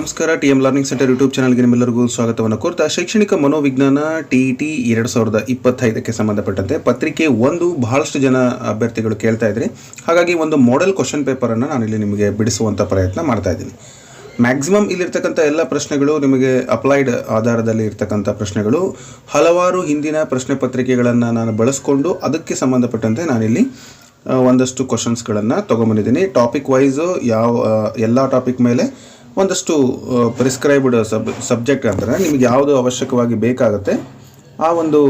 ನಮಸ್ಕಾರ T M learning centre YouTube ಚಾನಲ್ಗೆ ನಿಮ್ಮೆಲ್ಲರಿಗೂ ಸ್ವಾಗತವನ್ನು ಕೋರ್ತಾ ಶೈಕ್ಷಣಿಕ ಮನೋವಿಜ್ಞಾನ ಟಿ ಟಿ ಎರಡು ಸಾವಿರದ ಇಪ್ಪತ್ತೈದಕ್ಕೆ ಸಂಬಂಧಪಟ್ಟಂತೆ ಪತ್ರಿಕೆ ಒಂದು ಬಹಳಷ್ಟು ಜನ ಅಭ್ಯರ್ಥಿಗಳು ಕೇಳ್ತಾ ಇದ್ರಿ. ಹಾಗಾಗಿ ಒಂದು ಮಾಡೆಲ್ ಕ್ವಶನ್ ಪೇಪರನ್ನು ನಾನಿಲ್ಲಿ ನಿಮಗೆ ಬಿಡಿಸುವಂಥ ಪ್ರಯತ್ನ ಮಾಡ್ತಾ ಇದ್ದೀನಿ. ಮ್ಯಾಕ್ಸಿಮಮ್ ಇಲ್ಲಿರ್ತಕ್ಕಂಥ ಎಲ್ಲ ಪ್ರಶ್ನೆಗಳು ನಿಮಗೆ ಅಪ್ಲೈಡ್ ಆಧಾರದಲ್ಲಿ ಇರ್ತಕ್ಕಂಥ ಪ್ರಶ್ನೆಗಳು, ಹಲವಾರು ಹಿಂದಿನ ಪ್ರಶ್ನೆ ಪತ್ರಿಕೆಗಳನ್ನು ನಾನು ಬಳಸ್ಕೊಂಡು ಅದಕ್ಕೆ ಸಂಬಂಧಪಟ್ಟಂತೆ ನಾನಿಲ್ಲಿ ಒಂದಷ್ಟು ಕ್ವಶನ್ಸ್ಗಳನ್ನು ತೊಗೊಂಬಂದಿದ್ದೀನಿ. ಟಾಪಿಕ್ ವೈಸು ಯಾವ ಎಲ್ಲ ಟಾಪಿಕ್ ಮೇಲೆ ಒಂದಷ್ಟು ಪ್ರಿಸ್ಕ್ರೈಬ್ಡ್ ಸಬ್ ಸಬ್ಜೆಕ್ಟ್ ಅಂದರೆ ನಿಮಗೆ ಯಾವುದು ಅವಶ್ಯಕವಾಗಿ ಬೇಕಾಗುತ್ತೆ, ಆ ಒಂದು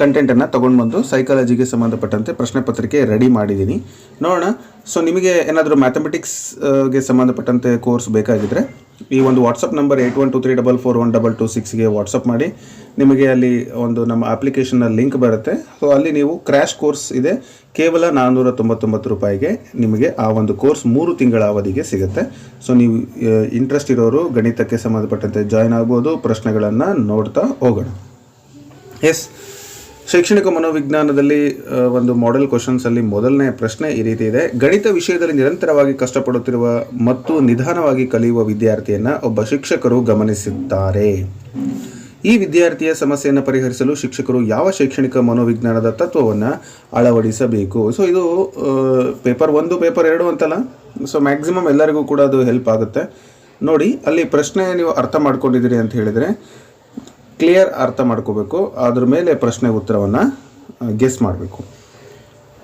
ಕಂಟೆಂಟನ್ನು ತೊಗೊಂಡು ಬಂದು ಸೈಕಾಲಜಿಗೆ ಸಂಬಂಧಪಟ್ಟಂತೆ ಪ್ರಶ್ನೆ ಪತ್ರಿಕೆ ರೆಡಿ ಮಾಡಿದ್ದೀನಿ ನೋಡೋಣ. ಸೊ ನಿಮಗೆ ಏನಾದರೂ ಮ್ಯಾಥಮೆಟಿಕ್ಸ್ಗೆ ಸಂಬಂಧಪಟ್ಟಂತೆ ಕೋರ್ಸ್ ಬೇಕಾಗಿದ್ದರೆ ಈ ಒಂದು WhatsApp number eight one two three double four one double two ಸಿಕ್ಸ್ಗೆ WhatsApp ಮಾಡಿ. ನಿಮಗೆ ಅಲ್ಲಿ ಒಂದು ನಮ್ಮ ಅಪ್ಲಿಕೇಶನ್ನ ಲಿಂಕ್ ಬರುತ್ತೆ. ಸೊ ಅಲ್ಲಿ ನೀವು ಕ್ರ್ಯಾಶ್ ಕೋರ್ಸ್ ಇದೆ. ಕೇವಲ ನಾನ್ನೂರ ತೊಂಬತ್ತೊಂಬತ್ತು ರೂಪಾಯಿಗೆ ನಿಮಗೆ ಆ ಒಂದು ಕೋರ್ಸ್ ಮೂರು ತಿಂಗಳ ಅವಧಿಗೆ ಸಿಗುತ್ತೆ. ಸೊ ನೀವು ಇಂಟ್ರೆಸ್ಟ್ ಇರೋರು, ಗಣಿತಕ್ಕೆ ಸಂಬಂಧಪಟ್ಟಂತೆ ಜಾಯ್ನ್ ಆಗ್ಬೋದು, ಪ್ರಶ್ನೆಗಳನ್ನು ನೋಡ್ತಾ ಹೋಗೋಣ. ಎಸ್ ಶೈಕ್ಷಣಿಕ ಮನೋವಿಜ್ಞಾನದಲ್ಲಿ ಒಂದು ಮಾಡೆಲ್ ಕ್ವಶನ್ಸಲ್ಲಿ ಮೊದಲನೇ ಪ್ರಶ್ನೆ ಈ ರೀತಿ ಇದೆ. ಗಣಿತ ವಿಷಯದಲ್ಲಿ ನಿರಂತರವಾಗಿ ಕಷ್ಟಪಡುತ್ತಿರುವ ಮತ್ತು ನಿಧಾನವಾಗಿ ಕಲಿಯುವ ವಿದ್ಯಾರ್ಥಿಯನ್ನು ಒಬ್ಬ ಶಿಕ್ಷಕರು ಗಮನಿಸಿದ್ದಾರೆ. ಈ ವಿದ್ಯಾರ್ಥಿಯ ಸಮಸ್ಯೆಯನ್ನು ಪರಿಹರಿಸಲು ಶಿಕ್ಷಕರು ಯಾವ ಶೈಕ್ಷಣಿಕ ಮನೋವಿಜ್ಞಾನದ ತತ್ವವನ್ನು ಅಳವಡಿಸಬೇಕು? ಸೊ ಇದು ಪೇಪರ್ ಒಂದು ಪೇಪರ್ ಎರಡು ಅಂತಲ್ಲ? ಸೊ ಮ್ಯಾಕ್ಸಿಮಮ್ ಎಲ್ಲರಿಗೂ ಕೂಡ ಅದು ಹೆಲ್ಪ್ ಆಗುತ್ತೆ. ನೋಡಿ, ಅಲ್ಲಿ ಪ್ರಶ್ನೆ ನೀವು ಅರ್ಥ ಮಾಡ್ಕೊಂಡಿದ್ದೀರಿ ಅಂತ ಹೇಳಿದರೆ ಕ್ಲಿಯರ್ ಅರ್ಥ ಮಾಡ್ಕೋಬೇಕು. ಅದ್ರ ಮೇಲೆ ಪ್ರಶ್ನೆ ಉತ್ತರವನ್ನು ಗೆಸ್ ಮಾಡಬೇಕು.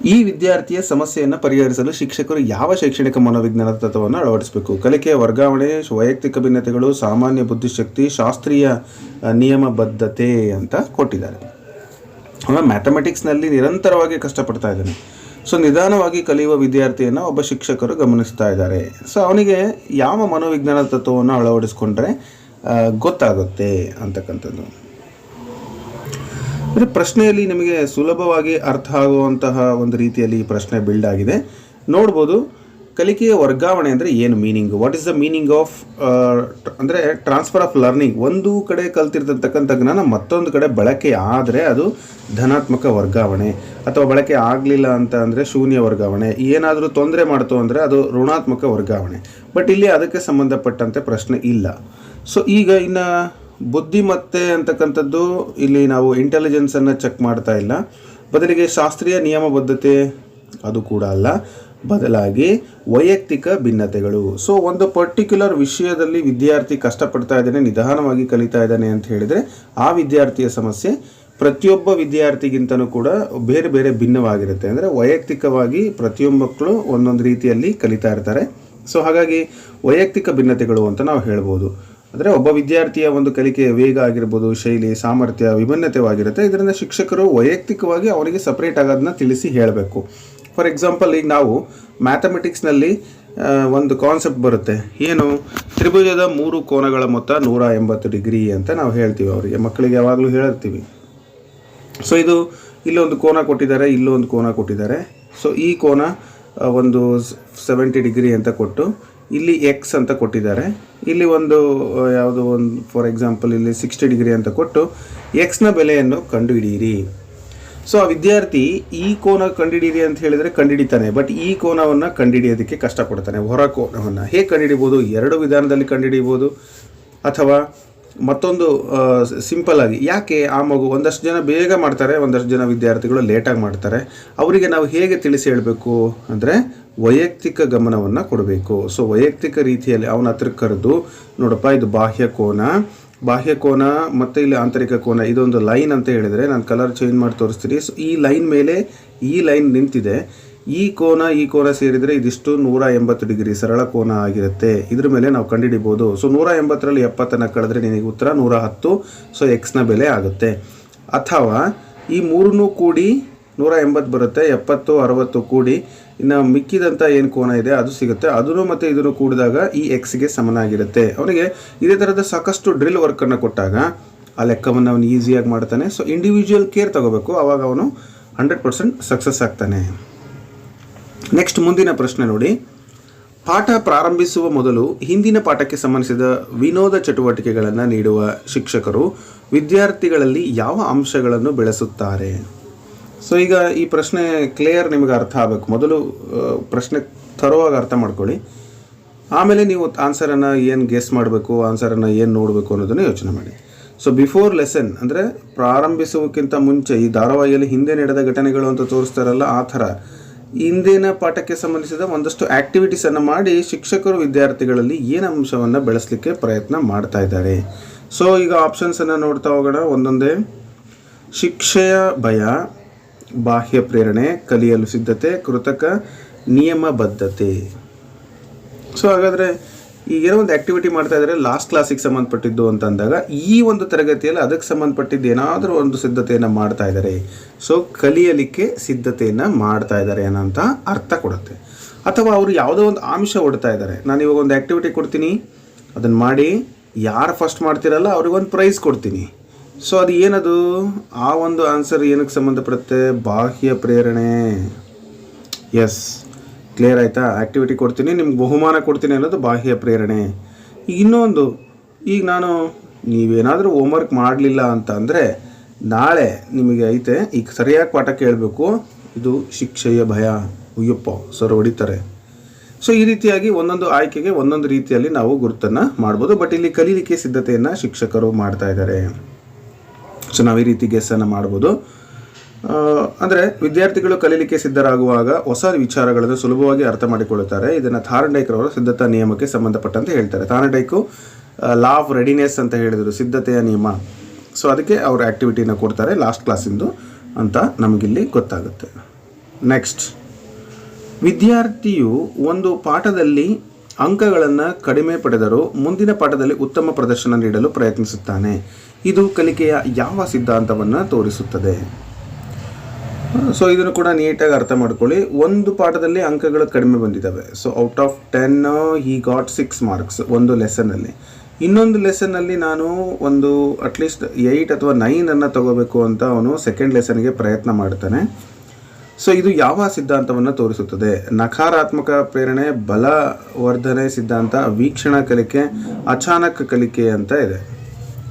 ಈ ವಿದ್ಯಾರ್ಥಿಯ ಸಮಸ್ಯೆಯನ್ನು ಪರಿಹರಿಸಲು ಶಿಕ್ಷಕರು ಯಾವ ಶೈಕ್ಷಣಿಕ ಮನೋವಿಜ್ಞಾನ ತತ್ವವನ್ನು ಅಳವಡಿಸಬೇಕು? ಕಲಿಕೆಯ ವರ್ಗಾವಣೆ, ವೈಯಕ್ತಿಕ ಭಿನ್ನತೆಗಳು, ಸಾಮಾನ್ಯ ಬುದ್ಧಿಶಕ್ತಿ, ಶಾಸ್ತ್ರೀಯ ನಿಯಮಬದ್ಧತೆ ಅಂತ ಕೊಟ್ಟಿದ್ದಾರೆ. ಅವನು ಮ್ಯಾಥಮೆಟಿಕ್ಸ್ನಲ್ಲಿ ನಿರಂತರವಾಗಿ ಕಷ್ಟಪಡ್ತಾ ಇದ್ದಾನೆ. ಸೊ, ನಿಧಾನವಾಗಿ ಕಲಿಯುವ ವಿದ್ಯಾರ್ಥಿಯನ್ನು ಒಬ್ಬ ಶಿಕ್ಷಕರು ಗಮನಿಸ್ತಾ ಇದ್ದಾರೆ. ಸೊ, ಅವನಿಗೆ ಯಾವ ಮನೋವಿಜ್ಞಾನ ತತ್ವವನ್ನು ಅಳವಡಿಸ್ಕೊಂಡ್ರೆ ಗೊತ್ತಾಗುತ್ತೆ ಅಂತಕ್ಕಂಥದ್ದು. ಅಂದರೆ ಪ್ರಶ್ನೆಯಲ್ಲಿ ನಿಮಗೆ ಸುಲಭವಾಗಿ ಅರ್ಥ ಆಗುವಂತಹ ಒಂದು ರೀತಿಯಲ್ಲಿ ಈ ಪ್ರಶ್ನೆ ಬಿಲ್ಡ್ ಆಗಿದೆ. ನೋಡ್ಬೋದು, ಕಲಿಕೆಯ ವರ್ಗಾವಣೆ ಅಂದರೆ ಏನು meaning what is the meaning of ಅಂದರೆ ಟ್ರಾನ್ಸ್ಫರ್ ಆಫ್ ಲರ್ನಿಂಗ್ ಒಂದು ಕಡೆ ಕಲ್ತಿರ್ತಕ್ಕಂಥ ಜ್ಞಾನ ಮತ್ತೊಂದು ಕಡೆ ಬಳಕೆ ಆದರೆ ಅದು ಧನಾತ್ಮಕ ವರ್ಗಾವಣೆ. ಅಥವಾ ಬಳಕೆ ಆಗಲಿಲ್ಲ ಅಂತ ಅಂದರೆ ಶೂನ್ಯ ವರ್ಗಾವಣೆ. ಏನಾದರೂ ತೊಂದರೆ ಮಾಡ್ತು ಅಂದರೆ ಅದು ಋಣಾತ್ಮಕ ವರ್ಗಾವಣೆ. ಬಟ್ ಇಲ್ಲಿ ಅದಕ್ಕೆ ಸಂಬಂಧಪಟ್ಟಂತೆ ಪ್ರಶ್ನೆ ಇಲ್ಲ. ಸೊ ಈಗ ಇನ್ನು ಬುದ್ಧಿಮತ್ತೆ ಅಂತಕ್ಕಂಥದ್ದು ಇಲ್ಲಿ ನಾವು ಇಂಟೆಲಿಜೆನ್ಸನ್ನು ಚೆಕ್ ಮಾಡ್ತಾ ಇಲ್ಲ. ಬದಲಿಗೆ ಶಾಸ್ತ್ರೀಯ ನಿಯಮಬದ್ಧತೆ ಅದು ಕೂಡ ಅಲ್ಲ. ಬದಲಾಗಿ ವೈಯಕ್ತಿಕ ಭಿನ್ನತೆಗಳು. ಸೊ ಒಂದು ಪರ್ಟಿಕ್ಯುಲರ್ ವಿಷಯದಲ್ಲಿ ವಿದ್ಯಾರ್ಥಿ ಕಷ್ಟಪಡ್ತಾ ಇದ್ದಾನೆ, ನಿಧಾನವಾಗಿ ಕಲಿತಾ ಇದ್ದಾನೆ ಅಂತ ಹೇಳಿದರೆ ಆ ವಿದ್ಯಾರ್ಥಿಯ ಸಮಸ್ಯೆ ಪ್ರತಿಯೊಬ್ಬ ವಿದ್ಯಾರ್ಥಿಗಿಂತನೂ ಕೂಡ ಬೇರೆ ಬೇರೆ ಭಿನ್ನವಾಗಿರುತ್ತೆ. ಅಂದರೆ ವೈಯಕ್ತಿಕವಾಗಿ ಪ್ರತಿಯೊಬ್ಬ ಮಕ್ಕಳು ಒಂದೊಂದು ರೀತಿಯಲ್ಲಿ ಕಲಿತಾ ಇರ್ತಾರೆ. ಸೊ ಹಾಗಾಗಿ ವೈಯಕ್ತಿಕ ಭಿನ್ನತೆಗಳು ಅಂತ ನಾವು ಹೇಳ್ಬೋದು. ಅಂದರೆ ಒಬ್ಬ ವಿದ್ಯಾರ್ಥಿಯ ಒಂದು ಕಲಿಕೆಯ ವೇಗ ಆಗಿರ್ಬೋದು, ಶೈಲಿ, ಸಾಮರ್ಥ್ಯ, ವಿಭಿನ್ನತೆವಾಗಿರುತ್ತೆ. ಇದರಿಂದ ಶಿಕ್ಷಕರು ವೈಯಕ್ತಿಕವಾಗಿ ಅವರಿಗೆ ಸಪ್ರೇಟ್ ಆಗೋದನ್ನ ತಿಳಿಸಿ ಹೇಳಬೇಕು. ಫಾರ್ ಎಕ್ಸಾಂಪಲ್ ಈಗ ನಾವು ಮ್ಯಾಥಮೆಟಿಕ್ಸ್ನಲ್ಲಿ ಒಂದು ಕಾನ್ಸೆಪ್ಟ್ ಬರುತ್ತೆ. ಏನು? ತ್ರಿಭುಜದ ಮೂರು ಕೋನಗಳ ಮೊತ್ತ ನೂರ ಎಂಬತ್ತು ಡಿಗ್ರಿ ಅಂತ ನಾವು ಹೇಳ್ತೀವಿ ಅವರಿಗೆ. ಮಕ್ಕಳಿಗೆ ಯಾವಾಗಲೂ ಹೇಳಿರ್ತೀವಿ ಸೊ ಇದು ಇಲ್ಲೊಂದು ಕೋನ ಕೊಟ್ಟಿದ್ದಾರೆ ಇಲ್ಲೊಂದು ಕೋನ ಕೊಟ್ಟಿದ್ದಾರೆ. ಸೊ ಈ ಕೋನ ಒಂದು ಸೆವೆಂಟಿ ಡಿಗ್ರಿ ಅಂತ ಕೊಟ್ಟು ಇಲ್ಲಿ ಎಕ್ಸ್ ಅಂತ ಕೊಟ್ಟಿದ್ದಾರೆ. ಇಲ್ಲಿ ಒಂದು ಯಾವುದೋ ಒಂದು ಫಾರ್ ಎಕ್ಸಾಂಪಲ್ ಇಲ್ಲಿ ಸಿಕ್ಸ್ಟಿ ಡಿಗ್ರಿ ಅಂತ ಕೊಟ್ಟು ಎಕ್ಸ್ನ ಬೆಲೆಯನ್ನು ಕಂಡುಹಿಡಿಯಿರಿ. ಸೊ ಆ ವಿದ್ಯಾರ್ಥಿ ಈ ಕೋನ ಕಂಡುಹಿಡಿಯಿರಿ ಅಂತ ಹೇಳಿದರೆ ಕಂಡುಹಿಡಿತಾನೆ ಬಟ್ ಈ ಕೋನವನ್ನು ಕಂಡುಹಿಡಿಯೋದಕ್ಕೆ ಕಷ್ಟಪಡ್ತಾನೆ. ಹೊರ ಕೋನವನ್ನು. ಹೇಗೆ ಕಂಡುಹಿಡಿಬೋದು? ಎರಡು ವಿಧಾನದಲ್ಲಿ ಕಂಡುಹಿಡಿಬೋದು ಅಥವಾ ಮತ್ತೊಂದು ಸಿಂಪಲ್ ಆಗಿ, ಯಾಕೆ ಆ ಮಗು ಒಂದಷ್ಟು ಜನ ಬೇಗ ಮಾಡ್ತಾರೆ, ಒಂದಷ್ಟು ಜನ ವಿದ್ಯಾರ್ಥಿಗಳು ಲೇಟಾಗಿ ಮಾಡ್ತಾರೆ. ಅವರಿಗೆ ನಾವು ಹೇಗೆ ತಿಳಿಸಿ ಹೇಳಬೇಕು? ಅಂದರೆ ವೈಯಕ್ತಿಕ ಗಮನವನ್ನು ಕೊಡಬೇಕು. ಸೊ ವೈಯಕ್ತಿಕ ರೀತಿಯಲ್ಲಿ ಅವನ ಹತ್ರ ಕರೆದು, ನೋಡಪ್ಪ, ಇದು ಬಾಹ್ಯ ಕೋನ. ಬಾಹ್ಯ ಕೋನ ಮತ್ತು ಇಲ್ಲಿ ಆಂತರಿಕ ಕೋನ, ಇದೊಂದು ಲೈನ್ ಅಂತ ಹೇಳಿದರೆ ನಾನು ಕಲರ್ ಚೇಂಜ್ ಮಾಡಿ ತೋರಿಸ್ತೀನಿ. ಸೊ ಈ ಲೈನ್ ಮೇಲೆ ಈ ಲೈನ್ ನಿಂತಿದೆ. ಈ ಕೋನ ಈ ಕೋನ ಸೇರಿದರೆ ಇದಿಷ್ಟು ನೂರ ಎಂಬತ್ತು ಡಿಗ್ರಿ ಸರಳ ಕೋನ ಆಗಿರುತ್ತೆ. ಇದ್ರ ಮೇಲೆ ನಾವು ಕಂಡುಹಿಡಿಬೋದು. ಸೊ ನೂರ ಎಂಬತ್ತರಲ್ಲಿ ಎಪ್ಪತ್ತನ್ನು ಕಳೆದ್ರೆ ನಿನಗೆ ಉತ್ತರ ನೂರ ಹತ್ತು. ಸೊ ಎಕ್ಸ್ನ ಬೆಲೆ ಆಗುತ್ತೆ. ಅಥವಾ ಈ ಮೂರನ್ನೂ ಕೂಡಿ ನೂರ ಎಂಬತ್ತು ಬರುತ್ತೆ, ಎಪ್ಪತ್ತು, ಅರವತ್ತು ಕೂಡಿ. ಇನ್ನು ಮಿಕ್ಕಿದಂಥ ಏನು ಕೋನ ಇದೆ, ಅದು ಸಿಗುತ್ತೆ. ಅದನ್ನು ಮತ್ತು ಇದನ್ನು ಕೂಡಿದಾಗ ಈ ಎಕ್ಸ್ಗೆ ಸಮನಾಗಿರುತ್ತೆ. ಅವನಿಗೆ ಇದೇ ಥರದ ಸಾಕಷ್ಟು ಡ್ರಿಲ್ ವರ್ಕನ್ನು ಕೊಟ್ಟಾಗ ಆ ಲೆಕ್ಕವನ್ನು ಅವನು ಈಸಿಯಾಗಿ ಮಾಡ್ತಾನೆ. ಸೊ ಇಂಡಿವಿಜುವಲ್ ಕೇರ್ ತಗೋಬೇಕು. ಆವಾಗ ಅವನು ಹಂಡ್ರೆಡ್ ಪರ್ಸೆಂಟ್ ಸಕ್ಸಸ್ ಆಗ್ತಾನೆ. ನೆಕ್ಸ್ಟ್ ಮುಂದಿನ ಪ್ರಶ್ನೆ ನೋಡಿ. ಪಾಠ ಪ್ರಾರಂಭಿಸುವ ಮೊದಲು ಹಿಂದಿನ ಪಾಠಕ್ಕೆ ಸಂಬಂಧಿಸಿದ ವಿನೋದ ಚಟುವಟಿಕೆಗಳನ್ನು ನೀಡುವ ಶಿಕ್ಷಕರು ವಿದ್ಯಾರ್ಥಿಗಳಲ್ಲಿ ಯಾವ ಅಂಶಗಳನ್ನು ಬೆಳೆಸುತ್ತಾರೆ? ಸೊ ಈಗ ಈ ಪ್ರಶ್ನೆ ಕ್ಲಿಯರ್ ನಿಮಗೆ ಅರ್ಥ ಆಗಬೇಕು. ಮೊದಲು ಪ್ರಶ್ನೆ ತರುವಾಗ ಅರ್ಥ ಮಾಡ್ಕೊಳ್ಳಿ. ಆಮೇಲೆ ನೀವು ಆನ್ಸರನ್ನು ಏನು ಗೆಸ್ ಮಾಡಬೇಕು ಆನ್ಸರನ್ನು ಏನು ನೋಡಬೇಕು ಅನ್ನೋದನ್ನು ಯೋಚನೆ ಮಾಡಿ. ಸೊ ಬಿಫೋರ್ ಲೆಸನ್ ಅಂದರೆ ಪ್ರಾರಂಭಿಸುವಕ್ಕಿಂತ ಮುಂಚೆ, ಈ ಧಾರಾವಾಹಿಯಲ್ಲಿ ಹಿಂದೆ ನಡೆದ ಘಟನೆಗಳು ಅಂತ ತೋರಿಸ್ತಾರಲ್ಲ, ಆ ಥರ. ಹಿಂದಿನ ಪಾಠಕ್ಕೆ ಸಂಬಂಧಿಸಿದ ಒಂದಷ್ಟು ಆ್ಯಕ್ಟಿವಿಟೀಸನ್ನು ಮಾಡಿ ಶಿಕ್ಷಕರು ವಿದ್ಯಾರ್ಥಿಗಳಲ್ಲಿ ಏನು ಅಂಶವನ್ನು ಬೆಳೆಸಲಿಕ್ಕೆ ಪ್ರಯತ್ನ ಮಾಡ್ತಾ ಇದ್ದಾರೆ. ಸೊ ಈಗ ಆಪ್ಷನ್ಸನ್ನು ನೋಡ್ತಾ ಹೋಗೋಣ. ಒಂದೊಂದೇ. ಶಿಕ್ಷೆಯ ಭಯ ಬಾಹ್ಯ ಪ್ರೇರಣೆ, ಕಲಿಯಲು ಸಿದ್ಧತೆ, ಕೃತಕ ನಿಯಮಬದ್ಧತೆ. ಸೊ ಹಾಗಾದರೆ ಈಗ ಏನೋ ಒಂದು ಆ್ಯಕ್ಟಿವಿಟಿ ಮಾಡ್ತಾ ಇದ್ದಾರೆ ಲಾಸ್ಟ್ ಕ್ಲಾಸಿಗೆ ಸಂಬಂಧಪಟ್ಟಿದ್ದು ಅಂತ ಅಂದಾಗ, ಈ ಒಂದು ತರಗತಿಯಲ್ಲಿ ಅದಕ್ಕೆ ಸಂಬಂಧಪಟ್ಟಿದ್ದು ಏನಾದರೂ ಒಂದು ಸಿದ್ಧತೆಯನ್ನು ಮಾಡ್ತಾ ಇದ್ದಾರೆ ಸೊ ಕಲಿಯಲಿಕ್ಕೆ ಸಿದ್ಧತೆಯನ್ನು ಮಾಡ್ತಾ ಇದ್ದಾರೆ ಅನ್ನೋಂಥ ಅರ್ಥ ಕೊಡುತ್ತೆ. ಅಥವಾ ಅವರು ಯಾವುದೋ ಒಂದು ಆಮಿಷ ಹೊಡ್ತಾ ಇದ್ದಾರೆ ನಾನು ಇವಾಗ ಒಂದು ಆ್ಯಕ್ಟಿವಿಟಿ ಕೊಡ್ತೀನಿ, ಅದನ್ನು ಮಾಡಿ, ಯಾರು ಫಸ್ಟ್ ಮಾಡ್ತಿರಲ್ಲ, ಅವ್ರಿಗೊಂದು ಪ್ರೈಸ್ ಕೊಡ್ತೀನಿ. ಸೊ ಅದು ಏನದು? ಆ ಒಂದು ಆನ್ಸರ್ ಏನಕ್ಕೆ ಸಂಬಂಧಪಡುತ್ತೆ? ಬಾಹ್ಯ ಪ್ರೇರಣೆ. ಎಸ್ ಕ್ಲಿಯರ್ ಆಯಿತಾ? ಆ್ಯಕ್ಟಿವಿಟಿ ಕೊಡ್ತೀನಿ, ನಿಮ್ಗೆ ಬಹುಮಾನ ಕೊಡ್ತೀನಿ ಅನ್ನೋದು ಬಾಹ್ಯ ಪ್ರೇರಣೆ. ಇನ್ನೊಂದು, ಈಗ ನಾನು ನೀವೇನಾದರೂ ಹೋಮ್ವರ್ಕ್ ಮಾಡಲಿಲ್ಲ ಅಂತ ಅಂದರೆ ನಾಳೆ ನಿಮಗೆ ಐತೆ, ಈಗ ಸರಿಯಾಗಿ ಪಾಠ ಕೇಳಬೇಕು. ಇದು ಶಿಕ್ಷೆಯ ಭಯ. ಉಯ್ಯಪ್ಪ ಸರ್ ಹೊಡಿತಾರೆ. ಸೊ ಈ ರೀತಿಯಾಗಿ ಒಂದೊಂದು ಆಯ್ಕೆಗೆ ಒಂದೊಂದು ರೀತಿಯಲ್ಲಿ ನಾವು ಗುರುತನ್ನು ಮಾಡ್ಬೋದು. ಬಟ್ ಇಲ್ಲಿ ಕಲೀಲಿಕ್ಕೆ ಸಿದ್ಧತೆಯನ್ನು ಶಿಕ್ಷಕರು ಮಾಡ್ತಾ ಇದ್ದಾರೆ. ಸೊ ನಾವು ಈ ರೀತಿ ಗೆಸ್ಸನ್ನು ಮಾಡ್ಬೋದು. ಅಂದರೆ ವಿದ್ಯಾರ್ಥಿಗಳು ಕಲೀಲಿಕ್ಕೆ ಸಿದ್ಧರಾಗುವಾಗ ಹೊಸ ವಿಚಾರಗಳನ್ನು ಸುಲಭವಾಗಿ ಅರ್ಥ ಮಾಡಿಕೊಳ್ಳುತ್ತಾರೆ. ಇದನ್ನು ಥಾರ್ಡೈಕ್ ಅವರ ಸಿದ್ಧತಾ ನಿಯಮಕ್ಕೆ ಸಂಬಂಧಪಟ್ಟಂತೆ ಹೇಳ್ತಾರೆ. ಥಾರ್ಡೈಕು ಲಾ ಆಫ್ ರೆಡಿನೆಸ್ ಅಂತ ಹೇಳಿದರು, ಸಿದ್ಧತೆಯ ನಿಯಮ. ಸೊ ಅದಕ್ಕೆ ಅವರು ಆ್ಯಕ್ಟಿವಿಟಿನ ಕೊಡ್ತಾರೆ ಲಾಸ್ಟ್ ಕ್ಲಾಸಿಂದು ಅಂತ ನಮಗಿಲ್ಲಿ ಗೊತ್ತಾಗುತ್ತೆ. ನೆಕ್ಸ್ಟ್ ವಿದ್ಯಾರ್ಥಿಯು ಒಂದು ಪಾಠದಲ್ಲಿ ಅಂಕಗಳನ್ನು ಕಡಿಮೆ ಪಡೆದರೂ ಮುಂದಿನ ಪಾಠದಲ್ಲಿ ಉತ್ತಮ ಪ್ರದರ್ಶನ ನೀಡಲು ಪ್ರಯತ್ನಿಸುತ್ತಾನೆ. ಇದು ಕಲಿಕೆಯ ಯಾವ ಸಿದ್ಧಾಂತವನ್ನು ತೋರಿಸುತ್ತದೆ. ಸೊ ಇದನ್ನು ಕೂಡ ನೀಟಾಗಿ ಅರ್ಥ ಮಾಡ್ಕೊಳ್ಳಿ. ಒಂದು ಪಾಠದಲ್ಲಿ ಅಂಕಗಳು ಕಡಿಮೆ ಬಂದಿದ್ದಾವೆ. So out of ten he got six marks ಒಂದು ಲೆಸನಲ್ಲಿ ಇನ್ನೊಂದು ಲೆಸನ್ನಲ್ಲಿ ನಾನು ಒಂದು ಅಟ್ಲೀಸ್ಟ್ ಏಯ್ಟ್ ಅಥವಾ ನೈನನ್ನು ತಗೋಬೇಕು ಅಂತ ಅವನು ಸೆಕೆಂಡ್ ಲೆಸನ್ಗೆ ಪ್ರಯತ್ನ ಮಾಡ್ತಾನೆ. ಸೊ ಇದು ಯಾವ ಸಿದ್ಧಾಂತವನ್ನು ತೋರಿಸುತ್ತದೆ? ನಕಾರಾತ್ಮಕ ಪ್ರೇರಣೆ, ಬಲವರ್ಧನೆ ಸಿದ್ಧಾಂತ, ವೀಕ್ಷಣ ಕಲಿಕೆ, ಅಚಾನಕ್ ಕಲಿಕೆ ಅಂತ ಇದೆ.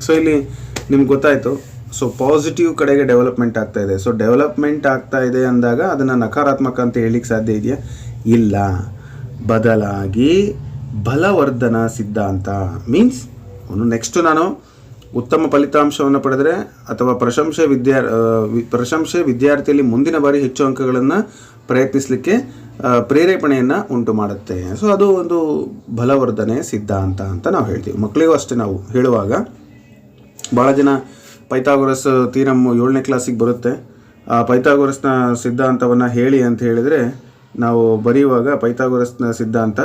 ಸೊ ಇಲ್ಲಿ ನಿಮ್ಗೆ ಗೊತ್ತಾಯಿತು. ಸೊ ಪಾಸಿಟಿವ್ ಕಡೆಗೆ ಡೆವಲಪ್ಮೆಂಟ್ ಆಗ್ತಾ ಇದೆ. ಸೊ ಡೆವಲಪ್ಮೆಂಟ್ ಆಗ್ತಾ ಇದೆ ಅಂದಾಗ ಅದನ್ನು ನಕಾರಾತ್ಮಕ ಅಂತ ಹೇಳಲಿಕ್ಕೆ ಸಾಧ್ಯ ಇದೆಯಾ? ಇಲ್ಲ. ಬದಲಾಗಿ ಬಲವರ್ಧನ ಸಿದ್ಧಾಂತ. ಮೀನ್ಸ್ ಅವನು ನೆಕ್ಸ್ಟ್ ನಾನು ಉತ್ತಮ ಫಲಿತಾಂಶವನ್ನು ಪಡೆದರೆ ಅಥವಾ ಪ್ರಶಂಸೆ ವಿದ್ಯಾ ಆ, ವಿ- ಪ್ರಶಂಸೆ ವಿದ್ಯಾರ್ಥಿಯಲ್ಲಿ ಮುಂದಿನ ಬಾರಿ ಹೆಚ್ಚು ಅಂಕಗಳನ್ನು ಪ್ರಯತ್ನಿಸಲಿಕ್ಕೆ ಪ್ರೇರೇಪಣೆಯನ್ನು ಉಂಟು ಮಾಡುತ್ತೆ. ಸೊ ಅದು ಒಂದು ಬಲವರ್ಧನೆ ಸಿದ್ಧಾಂತ ಅಂತ ನಾವು ಹೇಳ್ತೀವಿ. ಮಕ್ಕಳಿಗೂ ಅಷ್ಟೇ ನಾವು ಹೇಳುವಾಗ ಭಾಳ ಜನ ಪೈಥಾಗೊರಸ್ ತೀರಮ್ ಏಳನೇ ಕ್ಲಾಸಿಗೆ ಬರುತ್ತೆ. ಆ ಪೈಥಾಗೊರಸ್ನ ಸಿದ್ಧಾಂತವನ್ನು ಹೇಳಿ ಅಂತ ಹೇಳಿದರೆ ನಾವು ಬರೆಯುವಾಗ ಪೈಥಾಗೊರಸ್ನ ಸಿದ್ಧಾಂತ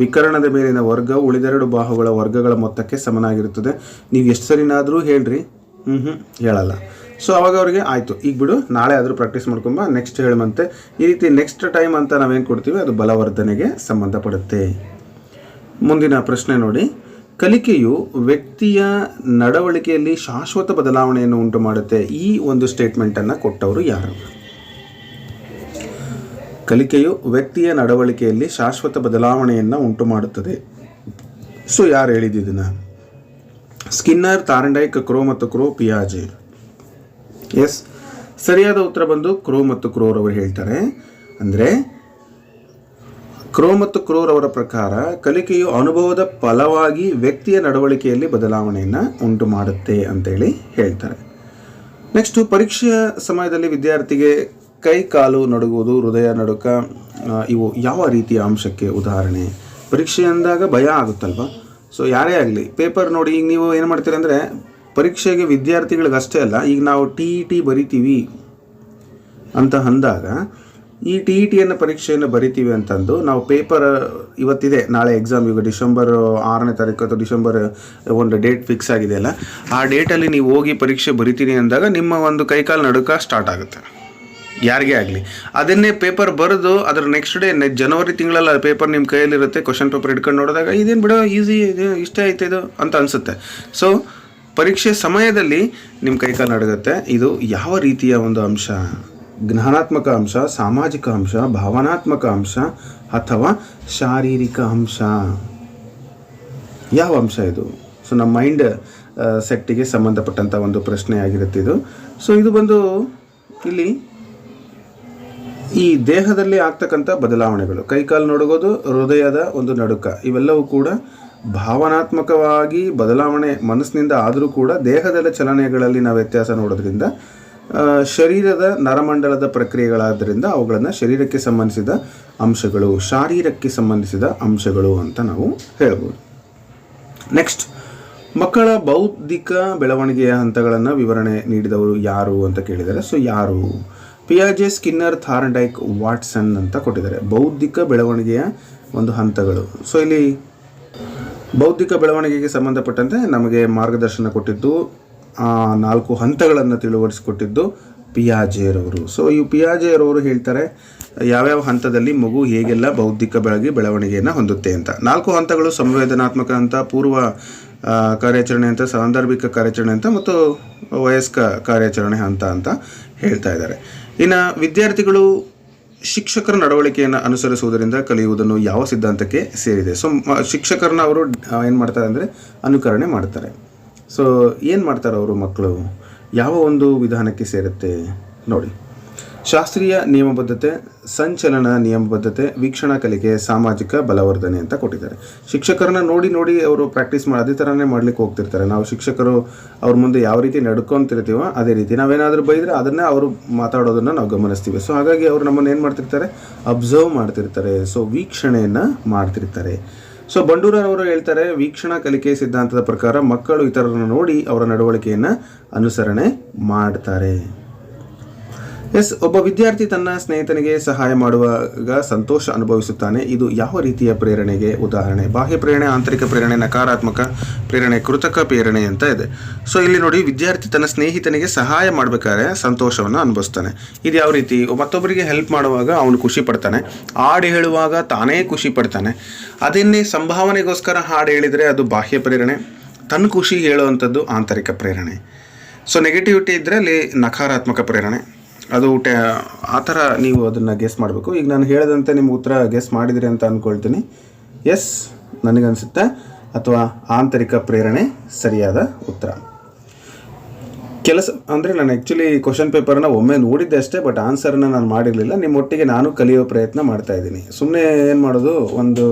ವಿಕರಣದ ಮೇಲಿನ ವರ್ಗ ಉಳಿದೆರಡು ಬಾಹುಗಳ ವರ್ಗಗಳ ಮೊತ್ತಕ್ಕೆ ಸಮನಾಗಿರುತ್ತದೆ. ನೀವು ಎಷ್ಟು ಸರಿನಾದರೂ ಹೇಳ್ರಿ. ಹ್ಞೂ ಹ್ಞೂ ಹೇಳಲ್ಲ. ಸೊ ಅವಾಗ ಅವರಿಗೆ ಆಯಿತು. ಈಗ ಬಿಡು, ನಾಳೆ ಆದರೂ ಪ್ರಾಕ್ಟೀಸ್ ಮಾಡ್ಕೊಂಬ ನೆಕ್ಸ್ಟ್ ಹೇಳುವಂತೆ. ಈ ರೀತಿ ನೆಕ್ಸ್ಟ್ ಟೈಮ್ ಅಂತ ನಾವೇನು ಕೊಡ್ತೀವಿ, ಅದು ಬಲವರ್ಧನೆಗೆ ಸಂಬಂಧಪಡುತ್ತೆ. ಮುಂದಿನ ಪ್ರಶ್ನೆ ನೋಡಿ. ಕಲಿಕೆಯು ವ್ಯಕ್ತಿಯ ನಡವಳಿಕೆಯಲ್ಲಿ ಶಾಶ್ವತ ಬದಲಾವಣೆಯನ್ನು ಉಂಟು ಮಾಡುತ್ತೆ ಈ ಒಂದು ಸ್ಟೇಟ್ಮೆಂಟನ್ನು ಕೊಟ್ಟವರು ಯಾರು? ಕಲಿಕೆಯು ವ್ಯಕ್ತಿಯ ನಡವಳಿಕೆಯಲ್ಲಿ ಶಾಶ್ವತ ಬದಲಾವಣೆಯನ್ನು ಉಂಟು ಮಾಡುತ್ತದೆ ಸೊ ಯಾರು ಹೇಳಿದ್ದನ್ನ ಸ್ಕಿನ್ನರ್ ತಾರಂಡೈಕ್ ಕ್ರೋ ಮತ್ತು ಕ್ರೋ ಪಿಯಾಜೆ. ಎಸ್ ಸರಿಯಾದ ಉತ್ತರ ಬಂದು ಕ್ರೋ ಮತ್ತು ಕ್ರೋರ್ ಅವರು ಹೇಳ್ತಾರೆ. ಅಂದರೆ, ಕ್ರೋ ಮತ್ತು ಕ್ರೋರ್ ಅವರ ಪ್ರಕಾರ ಕಲಿಕೆಯು ಅನುಭವದ ಫಲವಾಗಿ ವ್ಯಕ್ತಿಯ ನಡವಳಿಕೆಯಲ್ಲಿ ಬದಲಾವಣೆಯನ್ನು ಉಂಟು ಮಾಡುತ್ತೆ ಅಂತೇಳಿ ಹೇಳ್ತಾರೆ. ನೆಕ್ಸ್ಟು ಪರೀಕ್ಷೆಯ ಸಮಯದಲ್ಲಿ ವಿದ್ಯಾರ್ಥಿಗೆ ಕೈ ಕಾಲು ನಡುಗುವುದು, ಹೃದಯ ನಡುಕ ಇವು ಯಾವ ರೀತಿಯ ಅಂಶಕ್ಕೆ ಉದಾಹರಣೆ? ಪರೀಕ್ಷೆ ಅಂದಾಗ ಭಯ ಆಗುತ್ತಲ್ವ? ಸೊ ಯಾರೇ ಆಗಲಿ ಪೇಪರ್ ನೋಡಿ, ಈಗ ನೀವು ಏನು ಮಾಡ್ತೀರಿ ಅಂದರೆ, ಪರೀಕ್ಷೆಗೆ ವಿದ್ಯಾರ್ಥಿಗಳಿಗೆ ಅಷ್ಟೇ ಅಲ್ಲ, ಈಗ ನಾವು ಟಿ ಇ ಟಿ ಬರಿತೀವಿ ಅಂತ ಅಂದಾಗ, ಈ ಟಿ ಇ ಟಿಯನ್ನು ಪರೀಕ್ಷೆಯನ್ನು ಬರಿತೀವಿ ಅಂತಂದು ನಾವು ಪೇಪರ್ ಇವತ್ತಿದೆ, ನಾಳೆ ಎಕ್ಸಾಮ್ ಈಗ ಡಿಸೆಂಬರ್ ಆರನೇ ತಾರೀಕು ಅಥವಾ ಡಿಸೆಂಬರ್ ಒಂದು ಡೇಟ್ ಫಿಕ್ಸ್ ಆಗಿದೆ ಅಲ್ಲ, ಆ ಡೇಟಲ್ಲಿ ನೀವು ಹೋಗಿ ಪರೀಕ್ಷೆ ಬರಿತೀನಿ ಅಂದಾಗ ನಿಮ್ಮ ಒಂದು ಕೈಕಾಲು ನಡುಕ ಸ್ಟಾರ್ಟ್ ಆಗುತ್ತೆ. ಯಾರಿಗೇ ಆಗಲಿ. ಅದನ್ನೇ ಪೇಪರ್ ಬರೆದು ಅದರ ನೆಕ್ಸ್ಟ್ ಡೇ ನೆಕ್ಸ್ಟ್ ಜನವರಿ ತಿಂಗಳಲ್ಲ ಪೇಪರ್ ನಿಮ್ಮ ಕೈಯಲ್ಲಿರುತ್ತೆ ಕ್ವಶನ್ ಪೇಪರ್ ಹಿಡ್ಕೊಂಡು ನೋಡಿದಾಗ ಇದೇನು ಬಿಡೋ ಈಸಿ ಇದು, ಇಷ್ಟೇ ಆಯ್ತು ಇದು ಅಂತ ಅನಿಸುತ್ತೆ. ಸೊ ಪರೀಕ್ಷೆ ಸಮಯದಲ್ಲಿ ನಿಮ್ಮ ಕೈಕಾಲು ನಡಗುತ್ತೆ. ಇದು ಯಾವ ರೀತಿಯ ಒಂದು ಅಂಶ? ಜ್ಞಾನಾತ್ಮಕ ಅಂಶ, ಸಾಮಾಜಿಕ ಅಂಶ, ಭಾವನಾತ್ಮಕ ಅಂಶ, ಅಥವಾ ಶಾರೀರಿಕ ಅಂಶ? ಯಾವ ಅಂಶ ಇದು? ಸೊ ನಮ್ಮ ಮೈಂಡ್ ಸೆಟ್ಟಿಗೆ ಸಂಬಂಧಪಟ್ಟಂಥ ಒಂದು ಪ್ರಶ್ನೆ ಆಗಿರುತ್ತೆ ಇದು. ಸೊ ಇದು ಬಂದು ಇಲ್ಲಿ ಈ ದೇಹದಲ್ಲಿ ಆಗ್ತಕ್ಕಂಥ ಬದಲಾವಣೆಗಳು. ಕೈಕಾಲು ನಡುಗೋದು ಹೃದಯದ ಒಂದು ನಡುಕ. ಇವೆಲ್ಲವೂ ಕೂಡ ಭಾವನಾತ್ಮಕವಾಗಿ ಬದಲಾವಣೆ ಮನಸ್ಸಿನಿಂದ ಆದರೂ ಕೂಡ ದೇಹದ ಚಲನೆಗಳಲ್ಲಿ ನಾವು ವ್ಯತ್ಯಾಸ ನೋಡೋದ್ರಿಂದ ಶರೀರದ ನರಮಂಡಲದ ಪ್ರಕ್ರಿಯೆಗಳಾದ್ದರಿಂದ ಅವುಗಳನ್ನು ಶರೀರಕ್ಕೆ ಸಂಬಂಧಿಸಿದ ಅಂಶಗಳು, ಶಾರೀರಕ್ಕೆ ಸಂಬಂಧಿಸಿದ ಅಂಶಗಳು ಅಂತ ನಾವು ಹೇಳ್ಬೋದು. ನೆಕ್ಸ್ಟ್, ಮಕ್ಕಳ ಬೌದ್ಧಿಕ ಬೆಳವಣಿಗೆಯ ಹಂತಗಳನ್ನು ವಿವರಣೆ ನೀಡಿದವರು ಯಾರು ಅಂತ ಕೇಳಿದರೆ, ಸೊ ಯಾರು? ಪಿಯಾಜೆ ಸ್ಕಿನ್ನರ್ ಥಾರ್ಡೈಕ್ ವಾಟ್ಸನ್ ಅಂತ ಕೊಟ್ಟಿದ್ದಾರೆ. ಬೌದ್ಧಿಕ ಬೆಳವಣಿಗೆಯ ಒಂದು ಹಂತಗಳು. ಸೊ ಇಲ್ಲಿ ಬೌದ್ಧಿಕ ಬೆಳವಣಿಗೆಗೆ ಸಂಬಂಧಪಟ್ಟಂತೆ ನಮಗೆ ಮಾರ್ಗದರ್ಶನ ಕೊಟ್ಟಿದ್ದು ನಾಲ್ಕು ಹಂತಗಳನ್ನು ತಿಳಿವಡಿಸಿಕೊಟ್ಟಿದ್ದು ಪಿಯಾಜೆರವರು. ಸೊ ಈ ಪಿಯಾಜೆಯರವರು ಹೇಳ್ತಾರೆ, ಯಾವ್ಯಾವ ಹಂತದಲ್ಲಿ ಮಗು ಹೇಗೆಲ್ಲ ಬೌದ್ಧಿಕ ಬೆಳಗಿ ಬೆಳವಣಿಗೆಯನ್ನು ಹೊಂದುತ್ತೆ ಅಂತ. ನಾಲ್ಕು ಹಂತಗಳು, ಸಂವೇದನಾತ್ಮಕ ಹಂತ ಪೂರ್ವ ಕಾರ್ಯಾಚರಣೆ ಅಂತ, ಸಾಂದರ್ಭಿಕ ಕಾರ್ಯಾಚರಣೆ ಅಂತ, ಮತ್ತು ವಯಸ್ಕ ಕಾರ್ಯಾಚರಣೆ ಹಂತ ಅಂತ ಹೇಳ್ತಾ ಇದ್ದಾರೆ. ಇನ್ನು ವಿದ್ಯಾರ್ಥಿಗಳು ಶಿಕ್ಷಕರ ನಡವಳಿಕೆಯನ್ನು ಅನುಸರಿಸುವುದರಿಂದ ಕಲಿಯುವುದನ್ನು ಯಾವ ಸಿದ್ಧಾಂತಕ್ಕೆ ಸೇರಿದೆ? ಸೊ ಶಿಕ್ಷಕರನ್ನ ಅವರು ಏನು ಮಾಡ್ತಾರೆ ಅಂದರೆ ಅನುಕರಣೆ ಮಾಡ್ತಾರೆ. ಸೊ ಏನು ಮಾಡ್ತಾರೆ ಅವರು ಮಕ್ಕಳು? ಯಾವ ಒಂದು ವಿಧಾನಕ್ಕೆ ಸೇರುತ್ತೆ? ನೋಡಿ. ಶಾಸ್ತ್ರೀಯ ನಿಯಮಬದ್ಧತೆ, ಸಂಚಲನ ನಿಯಮಬದ್ಧತೆ, ವೀಕ್ಷಣಾ ಕಲಿಕೆ ಸಾಮಾಜಿಕ ಬಲವರ್ಧನೆ ಅಂತ ಕೊಟ್ಟಿದ್ದಾರೆ. ಶಿಕ್ಷಕರನ್ನ ನೋಡಿ ನೋಡಿ ಅವರು ಪ್ರಾಕ್ಟೀಸ್ ಮಾಡಿ ಅದೇ ಥರನೇ ಮಾಡ್ಲಿಕ್ಕೆ ಹೋಗ್ತಿರ್ತಾರೆ. ನಾವು ಶಿಕ್ಷಕರು ಅವ್ರ ಮುಂದೆ ಯಾವ ರೀತಿ ನಡ್ಕೊತಿರ್ತೀವೋ ಅದೇ ರೀತಿ ನಾವೇನಾದರೂ ಬೈದರೆ ಅದನ್ನೇ ಅವರು ಮಾತಾಡೋದನ್ನು ನಾವು ಗಮನಿಸ್ತೀವಿ. ಸೊ ಹಾಗಾಗಿ ಅವರು ನಮ್ಮನ್ನು ಏನು ಮಾಡ್ತಿರ್ತಾರೆ? ಅಬ್ಸರ್ವ್ ಮಾಡ್ತಿರ್ತಾರೆ. ಸೊ ವೀಕ್ಷಣೆಯನ್ನು ಮಾಡ್ತಿರ್ತಾರೆ. ಸೊ ಬಂಡೂರವರು ಹೇಳ್ತಾರೆ, ವೀಕ್ಷಣಾ ಕಲಿಕೆ ಸಿದ್ಧಾಂತದ ಪ್ರಕಾರ ಮಕ್ಕಳು ಇತರರನ್ನು ನೋಡಿ ಅವರ ನಡವಳಿಕೆಯನ್ನು ಅನುಸರಣೆ ಮಾಡ್ತಾರೆ. ಎಸ್, ಒಬ್ಬ ವಿದ್ಯಾರ್ಥಿ ತನ್ನ ಸ್ನೇಹಿತನಿಗೆ ಸಹಾಯ ಮಾಡುವಾಗ ಸಂತೋಷ ಅನುಭವಿಸುತ್ತಾನೆ. ಇದು ಯಾವ ರೀತಿಯ ಪ್ರೇರಣೆಗೆ ಉದಾಹರಣೆ? ಬಾಹ್ಯ ಪ್ರೇರಣೆ, ಆಂತರಿಕ ಪ್ರೇರಣೆ, ನಕಾರಾತ್ಮಕ ಪ್ರೇರಣೆ, ಕೃತಕ ಪ್ರೇರಣೆ ಅಂತ ಇದೆ. ಸೊ ಇಲ್ಲಿ ನೋಡಿ, ವಿದ್ಯಾರ್ಥಿ ತನ್ನ ಸ್ನೇಹಿತನಿಗೆ ಸಹಾಯ ಮಾಡಬೇಕಾದ್ರೆ ಸಂತೋಷವನ್ನು ಅನುಭವಿಸ್ತಾನೆ. ಇದು ಯಾವ ರೀತಿ? ಮತ್ತೊಬ್ಬರಿಗೆ ಹೆಲ್ಪ್ ಮಾಡುವಾಗ ಅವನು ಖುಷಿ ಪಡ್ತಾನೆ. ಹಾಡು ಹೇಳುವಾಗ ತಾನೇ ಖುಷಿ ಪಡ್ತಾನೆ. ಅದನ್ನೇ ಸಂಭಾವನೆಗೋಸ್ಕರ ಹಾಡು ಹೇಳಿದರೆ ಅದು ಬಾಹ್ಯ ಪ್ರೇರಣೆ ತನ್ನ ಖುಷಿ ಹೇಳುವಂಥದ್ದು ಆಂತರಿಕ ಪ್ರೇರಣೆ. ಸೊ ನೆಗೆಟಿವಿಟಿ ಇದ್ದರೆ ಅಲ್ಲಿ ನಕಾರಾತ್ಮಕ ಪ್ರೇರಣೆ. ಅದು ಆ ಥರ ನೀವು ಅದನ್ನು ಗೆಸ್ ಮಾಡಬೇಕು. ಈಗ ನಾನು ಹೇಳಿದಂತೆ ನಿಮ್ಮ ಉತ್ತರ ಗೆಸ್ ಮಾಡಿದಿರಿ ಅಂತ ಅಂದ್ಕೊಳ್ತೀನಿ ಎಸ್ ನನಗನ್ಸುತ್ತೆ. ಅಥವಾ ಆಂತರಿಕ ಪ್ರೇರಣೆ ಸರಿಯಾದ ಉತ್ತರ. ಕೆಲಸ, ಅಂದರೆ ನಾನು ಆ್ಯಕ್ಚುಲಿ ಕ್ವಶನ್ ಪೇಪರ್ನ ಒಮ್ಮೆ ನೋಡಿದ್ದೆ ಅಷ್ಟೇ ಬಟ್ ಆನ್ಸರ್ನ ನಾನು ಮಾಡಿರಲಿಲ್ಲ. ನಿಮ್ಮೊಟ್ಟಿಗೆ ನಾನು ಕಲಿಯೋ ಪ್ರಯತ್ನ ಮಾಡ್ತಾ ಇದ್ದೀನಿ. ಸುಮ್ಮನೆ ಏನು ಮಾಡೋದು? ಒಂದು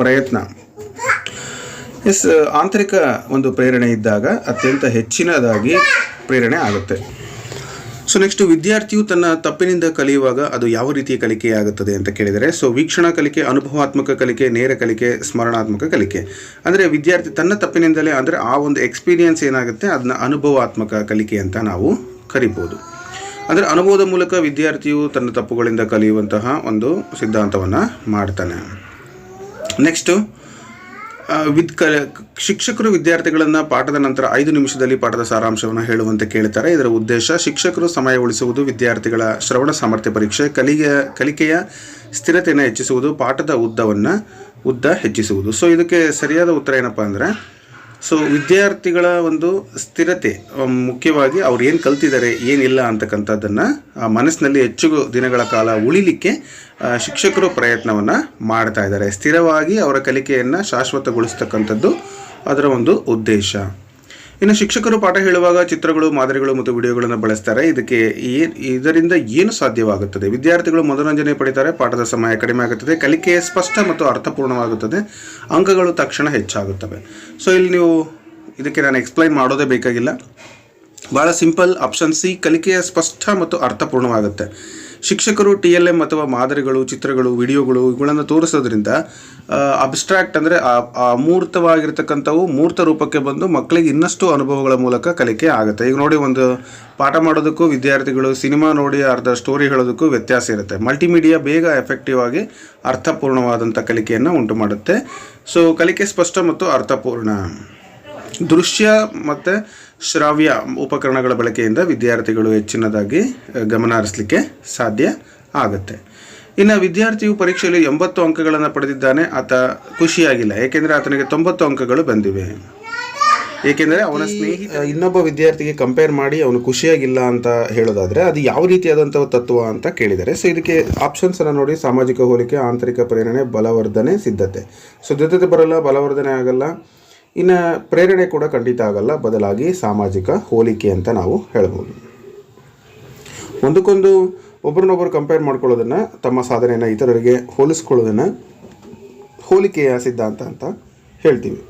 ಪ್ರಯತ್ನ. ಎಸ್ ಆಂತರಿಕ ಒಂದು ಪ್ರೇರಣೆ ಇದ್ದಾಗ ಅತ್ಯಂತ ಹೆಚ್ಚಿನದಾಗಿ ಪ್ರೇರಣೆ ಆಗುತ್ತೆ. ಸೊ ನೆಕ್ಸ್ಟ್ ವಿದ್ಯಾರ್ಥಿಯು ತನ್ನ ತಪ್ಪಿನಿಂದ ಕಲಿಯುವಾಗ ಅದು ಯಾವ ರೀತಿಯ ಕಲಿಕೆಯಾಗುತ್ತದೆ ಅಂತ ಕೇಳಿದರೆ ಸೊ ವೀಕ್ಷಣಾ ಕಲಿಕೆ, ಅನುಭವಾತ್ಮಕ ಕಲಿಕೆ, ನೇರ ಕಲಿಕೆ, ಸ್ಮರಣಾತ್ಮಕ ಕಲಿಕೆ. ಅಂದರೆ ವಿದ್ಯಾರ್ಥಿ ತನ್ನ ತಪ್ಪಿನಿಂದಲೇ, ಅಂದರೆ ಆ ಒಂದು ಎಕ್ಸ್ಪೀರಿಯನ್ಸ್ ಏನಾಗುತ್ತೆ ಅದನ್ನ ಅನುಭವಾತ್ಮಕ ಕಲಿಕೆ ಅಂತ ನಾವು ಕರಿಬೋದು. ಅಂದರೆ ಅನುಭವದ ಮೂಲಕ ವಿದ್ಯಾರ್ಥಿಯು ತನ್ನ ತಪ್ಪುಗಳಿಂದ ಕಲಿಯುವಂತಹ ಒಂದು ಸಿದ್ಧಾಂತವನ್ನು ಮಾಡ್ತಾನೆ. ನೆಕ್ಸ್ಟು ವಿದ್ ಕ ಶಿಕ್ಷಕರು ವಿದ್ಯಾರ್ಥಿಗಳನ್ನು ಪಾಠದ ನಂತರ ಐದು ನಿಮಿಷದಲ್ಲಿ ಪಾಠದ ಸಾರಾಂಶವನ್ನು ಹೇಳುವಂತೆ ಕೇಳ್ತಾರೆ. ಇದರ ಉದ್ದೇಶ ಶಿಕ್ಷಕರು ಸಮಯ ಉಳಿಸುವುದು ವಿದ್ಯಾರ್ಥಿಗಳ ಶ್ರವಣ ಸಾಮರ್ಥ್ಯ ಪರೀಕ್ಷೆ, ಕಲಿಗೆ, ಕಲಿಕೆಯ ಸ್ಥಿರತೆಯನ್ನು ಹೆಚ್ಚಿಸುವುದು, ಪಾಠದ ಉದ್ದವನ್ನು, ಉದ್ದ ಹೆಚ್ಚಿಸುವುದು. ಸೊ ಇದಕ್ಕೆ ಸರಿಯಾದ ಉತ್ತರ ಏನಪ್ಪ ಅಂದರೆ ಸೊ ವಿದ್ಯಾರ್ಥಿಗಳ ಒಂದು ಸ್ಥಿರತೆ ಮುಖ್ಯವಾಗಿ ಅವ್ರು ಏನು ಕಲ್ತಿದ್ದಾರೆ ಏನಿಲ್ಲ ಅಂತಕ್ಕಂಥದ್ದನ್ನು ಮನಸ್ಸಿನಲ್ಲಿ ಹೆಚ್ಚು ದಿನಗಳ ಕಾಲ ಉಳಿಲಿಕ್ಕೆ ಶಿಕ್ಷಕರು ಪ್ರಯತ್ನವನ್ನು ಮಾಡ್ತಾ ಇದ್ದಾರೆ. ಸ್ಥಿರವಾಗಿ ಅವರ ಕಲಿಕೆಯನ್ನು ಶಾಶ್ವತಗೊಳಿಸ್ತಕ್ಕಂಥದ್ದು ಅದರ ಒಂದು ಉದ್ದೇಶ. ಇನ್ನು ಶಿಕ್ಷಕರು ಪಾಠ ಹೇಳುವಾಗ ಚಿತ್ರಗಳು, ಮಾದರಿಗಳು ಮತ್ತು ವಿಡಿಯೋಗಳನ್ನು ಬಳಸ್ತಾರೆ. ಇದಕ್ಕೆ ಇದರಿಂದ ಏನು ಸಾಧ್ಯವಾಗುತ್ತದೆ? ವಿದ್ಯಾರ್ಥಿಗಳು ಮನೋರಂಜನೆ ಪಡಿತಾರೆ, ಪಾಠದ ಸಮಯ ಕಡಿಮೆ ಆಗುತ್ತದೆ, ಕಲಿಕೆ ಸ್ಪಷ್ಟ ಮತ್ತು ಅರ್ಥಪೂರ್ಣವಾಗುತ್ತದೆ, ಅಂಕಗಳು ತಕ್ಷಣ ಹೆಚ್ಚಾಗುತ್ತವೆ. ಸೊ ಇಲ್ಲಿ ನೀವು ಇದಕ್ಕೆ ನಾನು ಎಕ್ಸ್ಪ್ಲೈನ್ ಮಾಡೋದೇ ಬೇಕಾಗಿಲ್ಲ. ಭಾಳ ಸಿಂಪಲ್ ಆಪ್ಷನ್ ಸಿ ಕಲಿಕೆಯ ಸ್ಪಷ್ಟ ಮತ್ತು ಅರ್ಥಪೂರ್ಣವಾಗುತ್ತೆ. ಶಿಕ್ಷಕರು, ಟಿ ಎಲ್ ಎಂ ಅಥವಾ ಮಾದರಿಗಳು, ಚಿತ್ರಗಳು, ವಿಡಿಯೋಗಳು ಇವುಗಳನ್ನು ತೋರಿಸೋದ್ರಿಂದ ಅಬ್ಸ್ಟ್ರಾಕ್ಟ್ ಅಂದರೆ ಅಮೂರ್ತವಾಗಿರ್ತಕ್ಕಂಥವು ಮೂರ್ತ ರೂಪಕ್ಕೆ ಬಂದು ಮಕ್ಕಳಿಗೆ ಇನ್ನಷ್ಟು ಅನುಭವಗಳ ಮೂಲಕ ಕಲಿಕೆ ಆಗುತ್ತೆ. ಈಗ ನೋಡಿ ಒಂದು ಪಾಠ ಮಾಡೋದಕ್ಕೂ ವಿದ್ಯಾರ್ಥಿಗಳು ಸಿನಿಮಾ ನೋಡಿ ಅರ್ಧ ಸ್ಟೋರಿ ಹೇಳೋದಕ್ಕೂ ವ್ಯತ್ಯಾಸ ಇರುತ್ತೆ. ಮಲ್ಟಿಮೀಡಿಯಾ ಬೇಗ ಎಫೆಕ್ಟಿವ್ ಆಗಿ ಅರ್ಥಪೂರ್ಣವಾದಂಥ ಕಲಿಕೆಯನ್ನು ಉಂಟು ಮಾಡುತ್ತೆ. ಸೊ ಕಲಿಕೆ ಸ್ಪಷ್ಟ ಮತ್ತು ಅರ್ಥಪೂರ್ಣ. ದೃಶ್ಯ ಮತ್ತು ಶ್ರಾವ್ಯ ಉಪಕರಣಗಳ ಬಳಕೆಯಿಂದ ವಿದ್ಯಾರ್ಥಿಗಳು ಹೆಚ್ಚಿನದಾಗಿ ಗಮನ ಹರಿಸಲಿಕ್ಕೆ ಸಾಧ್ಯ ಆಗುತ್ತೆ. ಇನ್ನು ವಿದ್ಯಾರ್ಥಿಯು ಪರೀಕ್ಷೆಯಲ್ಲಿ ಎಂಬತ್ತು ಅಂಕಗಳನ್ನು ಪಡೆದಿದ್ದಾನೆ ಆತ ಖುಷಿಯಾಗಿಲ್ಲ. ಏಕೆಂದರೆ ಆತನಿಗೆ ತೊಂಬತ್ತು ಅಂಕಗಳು ಬಂದಿವೆ. ಏಕೆಂದರೆ ಅವನ ಸ್ನೇಹಿತ ಇನ್ನೊಬ್ಬ ವಿದ್ಯಾರ್ಥಿಗೆ ಕಂಪೇರ್ ಮಾಡಿ ಅವನು ಖುಷಿಯಾಗಿಲ್ಲ ಅಂತ ಹೇಳೋದಾದರೆ ಅದು ಯಾವ ರೀತಿಯಾದಂಥ ತತ್ವ ಅಂತ ಕೇಳಿದ್ದಾರೆ ಸೊ ಇದಕ್ಕೆ ಆಪ್ಷನ್ಸ್ ಅನ್ನು ನೋಡಿ ಸಾಮಾಜಿಕ ಹೋಲಿಕೆ ಆಂತರಿಕ ಪ್ರೇರಣೆ ಬಲವರ್ಧನೆ ಸಿದ್ಧತೆ. ಸೊ ಸಿದ್ಧತೆ ಬರಲ್ಲ ಬಲವರ್ಧನೆ ಆಗಲ್ಲ. ಇನ್ನು ಪ್ರೇರಣೆ ಕೂಡ ಖಂಡಿತ ಆಗಲ್ಲ, ಬದಲಾಗಿ ಸಾಮಾಜಿಕ ಹೋಲಿಕೆ ಅಂತ ನಾವು ಹೇಳ್ಬೋದು. ಒಂದಕ್ಕೊಂದು ಒಬ್ರನ್ನೊಬ್ಬರು ಕಂಪೇರ್ ಮಾಡ್ಕೊಳ್ಳೋದನ್ನು, ತಮ್ಮ ಸಾಧನೆಯನ್ನು ಇತರರಿಗೆ ಹೋಲಿಸ್ಕೊಳ್ಳೋದನ್ನು ಹೋಲಿಕೆಯ ಸಿದ್ಧಾಂತ ಅಂತ ಹೇಳ್ತೀವಿ.